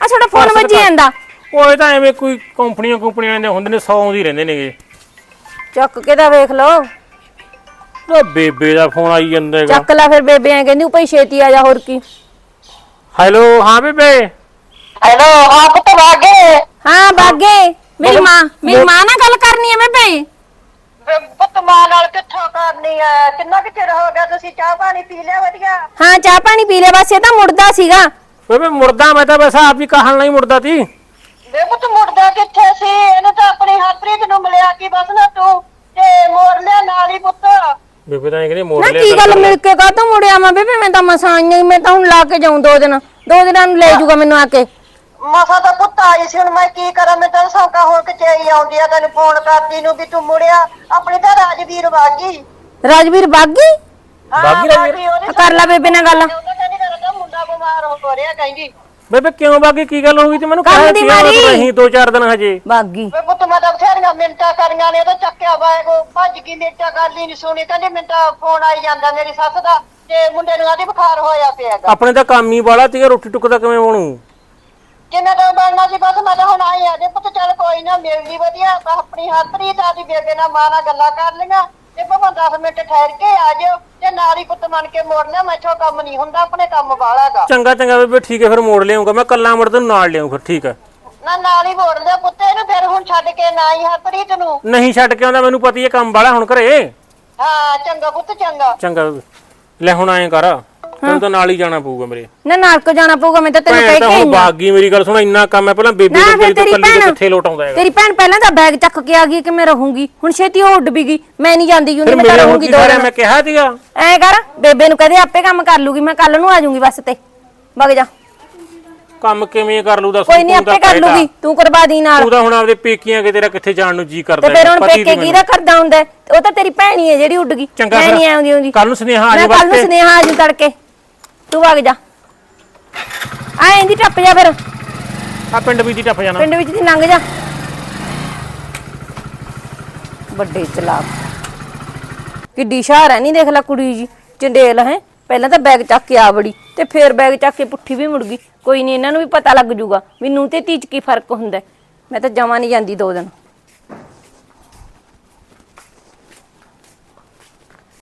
ਆ ਤੁਹਾਡਾ ਫੋਨ ਵੱਜੀ। ਜਾਂਦਾ।
ਉਹ ਇਹ ਤਾਂ ਐਵੇਂ ਕੋਈ ਕੰਪਨੀਆਂ ਕੰਪਨੀਆਂ ਦੇ ਹੁੰਦੇ ਨੇ 100 ਦੀ ਰਹਿੰਦੇ ਨੇਗੇ।
ਚੱਕ ਕੇ ਤਾਂ ਵੇਖ ਲਓ।
ਉਹ ਬੇਬੇ ਦਾ ਫੋਨ ਆਈ ਜਾਂਦਾ ਹੈਗਾ।
ਚੱਕ ਲੈ ਫਿਰ ਬੇਬੇ ਐ ਕਹਿੰਦੀ ਉਪਈ ਛੇਤੀ ਆ ਜਾ ਹੋਰ ਕੀ?
ਹੈਲੋ ਹਾਂ ਬੇਬੇ।
ਹੈਲੋ ਹਾਂ ਪੁੱਤ ਵਾਗੇ
ਹਾਂ ਬਾਗੇ ਮੇਰੀ ਮਾਂ ਮੇਰੀ ਮਾਂ ਨਾਲ ਗੱਲ ਕਰਨੀ ਹੈ ਬੇਬੇ।
ਪੁੱਤ ਮਾਂ ਨਾਲ ਕਿੱਥੋਂ ਕਰਨੀ ਐ? ਕਿੰਨਾ ਕਿ ਚਿਰ ਹੋ ਗਿਆ ਤੁਸੀਂ ਚਾਹ ਪਾਣੀ ਪੀ ਲਿਆ ਵਧੀਆ?
ਹਾਂ ਚਾਹ ਪਾਣੀ ਪੀ ਲਿਆ ਬਸ ਇਹ ਤਾਂ ਮੁੜਦਾ ਸੀਗਾ।
ਬੇਬੇ ਮੁਰਦਾ ਮੈਂ ਤਾਂ ਬਸ ਆਪ ਹੀ ਕਹਾਣ ਨਹੀਂ ਮੁਰਦਾ ਤੀ
ਵੇ ਪੁੱਤ ਮੁੜਦਾ ਕਿੱਥੇ ਸੀ? ਇਹਨੇ ਤਾਂ ਆਪਣੀ ਹਰਪ੍ਰੀਤ ਨੂੰ ਮਿਲਿਆ ਕੀ ਬਸ ਨਾ ਤੂੰ ਤੇ ਮੋੜ ਲਿਆ ਨਾਲ ਹੀ ਪੁੱਤ।
ਬੇਬੇ ਤਾਂ ਇਹ ਕਹਿੰਦੀ ਮੋੜ
ਨਾ
ਲਿਆ
ਕੀ ਗੱਲ। ਮਿਲ ਕੇ ਕਾਹਤੋਂ ਮੁੜਿਆ ਮੈਂ ਬੇਬੇ? ਮੈਂ ਤਾਂ ਮਸਾਂ ਆਈ ਆਂ, ਮੈਂ ਤਾਂ ਹੁਣ ਲਾ ਕੇ ਜਾਉਂ ਦੋ ਦਿਨ। ਦੋ ਦਿਨਾਂ ਨੂੰ ਲੈ ਜਾਊਗਾ ਮੈਨੂੰ ਆ ਕੇ।
ਮਸਾ ਤਾਂ ਪੁੱਤ ਆਈ ਸੀ ਹੁਣ ਮੈਂ ਕੀ ਕਰਾਂ? ਮੈਂ ਤਾਂ ਸੌਕਾ ਹੋ ਕੇ ਚੇਈ ਆਉਂਦੀ ਆ। ਤੈਨੂੰ ਫੋਨ ਕਰਦੀ ਨੂੰ ਵੀ ਤੂੰ ਮੁੜਿਆ। ਆਪਣੀ ਤਾਂ ਰਾਜਵੀਰ ਵਾਗੀ।
ਰਾਜਵੀਰ ਬਾਗੀ
ਬਾਗੀ?
ਕਰ ਲੈ ਬੇਬੇ ਨਾਲ ਗੱਲ।
ਉਹਦਾ ਕਹਿੰਦੀ ਮੇਰਾ ਤਾਂ ਮੁੰਡਾ ਬਿਮਾਰ ਹੋ ਰਿਹਾ ਕਹਿੰਦੀ।
ਬੇਬੇ ਕਿਉਂ ਬਾਕੀ ਕੀ ਗੱਲ ਹੋ ਗਈ ਤੇ ਮੈਨੂੰ ਕਹਿ
ਦੀ ਮਾਰੀ।
ਨਹੀਂ ਦੋ ਚਾਰ ਦਿਨ ਹਜੇ।
ਬਾਗੀ।
ਵੇ ਪੁੱਤ ਮੈਂ ਤਾਂ ਬਥੇਰੀਆਂ ਮਿੰਟਾਂ ਕਰੀਆਂ ਨੇ ਉਹਦਾ ਚੱਕਿਆ ਬਾਏਗੋ ਭੱਜ ਗਈ ਮਿੰਟਾਂ ਕਰ ਲਈ ਨਹੀਂ ਸੁਣੀ। ਕਹਿੰਦੀ ਮਿੰਟਾਂ ਫੋਨ ਆਈ ਜਾਂਦਾ ਮੇਰੀ ਸੱਸ ਦਾ ਤੇ ਮੁੰਡੇ ਨੂੰ ਆਦੀ ਬੁਖਾਰ ਹੋਇਆ ਪਿਆਗਾ
ਆਪਣੇ ਤਾਂ ਕੰਮ ਹੀ ਬਾਲਾ ਤੀਗਾ ਰੋਟੀ ਟੁੱਕ ਦਾ ਕਿਵੇਂ ਬਣੂ
ਕਿੰਨਾ ਤਾਂ ਬਣਨਾ ਸੀ ਬਸ ਮੈਂ ਤਾਂ ਹੁਣ ਆਈ ਆ। ਜੇ ਪੁੱਤ ਚੱਲ ਕੋਈ ਨਾ ਮਿਲ ਗਈ ਵਧੀਆ ਤਾਂ ਆਪਣੀ ਹੱਥਰੀ ਤਾਂ ਦੀ ਬੇਬੇ ਨਾਲ ਮਾਂ ਨਾਲ ਗੱਲਾਂ ਕਰ ਲਈਆਂ। ਤੇ ਭਾਵੇਂ 10 ਮਿੰਟ ਠਹਿਰ ਕੇ ਆ ਜਾਓ ਤੇ ਨਾਲੀ ਪੁੱਤ ਮੰਨ ਕੇ ਮੋੜਨਾ ਮੈਥੋਂ ਕੰਮ ਨਹੀਂ ਹੁੰਦਾ ਆਪਣੇ ਕੰਮ ਵਾਲਾਗਾ
ਚੰਗਾ ਚੰਗਾ ਬੇਬੇ ਠੀਕ ਹੈ ਫਿਰ ਮੋੜ ਲਿਆਉਂਗਾ। ਮੈਂ ਕੱਲਾ ਮੁੜ ਤੈਨੂੰ ਨਾਲ ਲਿਆਉਂ ਫਿਰ ਠੀਕ ਹੈ।
ਨਾ ਨਾਲ ਹੀ ਮੋੜ ਲਿਆ ਪੁੱਤ ਇਹਨੂੰ ਫਿਰ ਹੁਣ ਛੱਡ ਕੇ ਨਾ ਹੀ ਹਰਪ੍ਰੀਤ ਨੂੰ।
ਨਹੀਂ ਛੱਡ ਕੇ ਆਉਂਦਾ ਮੈਨੂੰ ਪਤਾ ਹੀ ਹੈ ਕੰਮ ਵਾਲਾ ਹੁਣ ਘਰੇ।
ਹਾਂ ਚੰਗਾ ਪੁੱਤ ਚੰਗਾ।
ਚੰਗਾ ਬੇਬੇ ਲੈ ਹੁਣ ਐਂ ਕਰ। ਤੈਨੂੰ ਤਾਂ ਨਾਲ ਹੀ ਜਾਣਾ ਪਊਗਾ ਮੇਰੇ।
ਨਾ ਨਾਲ ਕੋ ਜਾਣਾ ਪਊਗਾ? ਮੈਂ ਤਾਂ ਤੈਨੂੰ
ਭੈਣ
ਕਹਿ
ਤਾਂ
ਕੇ
ਹੁਣ
ਆਈ ਆਂ।
ਬਾਗੀ ਮੇਰੀ ਗੱਲ ਸੁਣ ਇੰਨਾ ਕੰਮ ਹੈ ਪਹਿਲਾਂ ਬੇਬੀ
ਨਾ
ਨੂੰ
ਫਿਰ
ਤੋਂ
ਤੇਰੀ
ਕੱਲੀ ਤੋਂ
ਭੈਣ
ਕਿੱਥੇ ਲੋਟ ਆਉਂਦਾ ਹੈਗਾ?
ਤੇਰੀ ਭੈਣ ਪਹਿਲਾਂ ਤਾਂ ਬੈਗ ਚੱਕ ਕੇ ਆ ਗਈ ਕਿ ਮੈਂ ਰਹੂੰਗੀ। ਹੁਣ ਛੇਤੀ ਉਹ ਉੱਡ ਵੀ ਗਈ। ਮੈਂ ਨਹੀਂ ਜਾਂਦੀ
ਫਿਰ
ਯੂਨੀ ਮੈਂ ਤਾਂ
ਮੇਰੇ ਹੁਣ
ਰਹੂੰਗੀ
ਕੀ
ਦੋ
ਸਾਰਿਆ
ਦਿਨ।
ਮੈਂ ਕਿਹਾ ਸੀਗਾ।
ਐ ਕਰ ਬੇਬੇ ਨੂੰ ਕਹਦੇ ਆਪੇ ਕੰਮ ਕਰ ਲੂਗੀ। ਮੈਂ ਕੱਲ ਨੂੰ ਆ ਜਾਊਂਗੀ ਬੱਸ ਤੇ। ਵਗ ਜਾ।
ਕੰਮ ਕਿਵੇਂ ਕਰ ਲੂ ਦੱਸ
ਕੋਈ ਨਹੀਂ
ਤੂੰ ਤਾਂ
ਆਪੇ ਕਰ
ਕਹਿ ਤਾ।
ਲੂਗੀ। ਤੂੰ ਕਰਵਾ ਦੀ ਨਾਲ।
ਤੂੰ ਤਾਂ ਹੁਣ ਆਪਦੇ ਪੇਕੀਆਂ ਕਿ ਤੇਰਾ ਕਿੱਥੇ ਜਾਣ ਨੂੰ ਜੀ ਕਰਦਾ
ਤੇ ਫਿਰ ਹੁਣ ਪੇਕੇ
ਦੀ
ਕਿਹਦਾ ਕਰਦਾ ਹੁੰਦਾ? ਹੈ? ਉਹ ਤਾਂ ਤੇਰੀ ਭੈਣ ਹੀ ਹੈ ਜਿਹੜੀ ਉੱਡ ਗਈ।
ਚੰਗਾ
ਮੈਂ। ਨਹੀਂ ਆਉਂਦੀ ਹੁੰਦੀ।
ਕੱਲ ਨੂੰ ਸੁਨੇਹਾ ਆ
ਮੈਂ
ਜਾਊ
ਕੱਲ ਨੂੰ
ਵਾਸਤੇ।
ਸੁਨੇਹਾ ਆ ਜੂ ਤੜਕੇ। ਤੂੰ ਵਗ ਜਾ। ਆ ਇੰਦੀ ਟੱਪ ਜਾ ਫਿਰ।
ਆ ਪਿੰਡ ਵਿੱਚ ਹੀ ਟੱਪ ਜਾਣਾ।
ਪਿੰਡ ਵਿੱਚ ਦੀ ਲੰਘ ਜਾ। ਵੱਡੇ ਚਲਾਕ। ਕਿੱਡੀ ਸ਼ਾਰ ਹੈ ਨਹੀਂ ਦੇਖ ਲੈ ਕੁੜੀ ਜੀ ਚੰਡੇਲ ਹੈ। ਪਹਿਲਾਂ ਤਾਂ ਬੈਗ ਚੱਕ ਕੇ ਆ ਬੜੀ ਤੇ ਫੇਰ ਬੈਗ ਚੱਕ ਕੇ ਪੁੱਠੀ ਵੀ ਮੁੜ ਗਈ। ਕੋਈ ਨਹੀਂ ਇਹਨਾਂ ਨੂੰ ਵੀ ਪਤਾ ਲੱਗ ਜੂਗਾ। ਵੀ ਨੂੰ ਤੇ ਧੀ ਚ ਕੀ ਫ਼ਰਕ ਹੁੰਦਾ। ਹੈ। ਮੈਂ ਤਾਂ ਜਮਾ ਨਹੀਂ ਜਾਂਦੀ ਦੋ ਦਿਨ।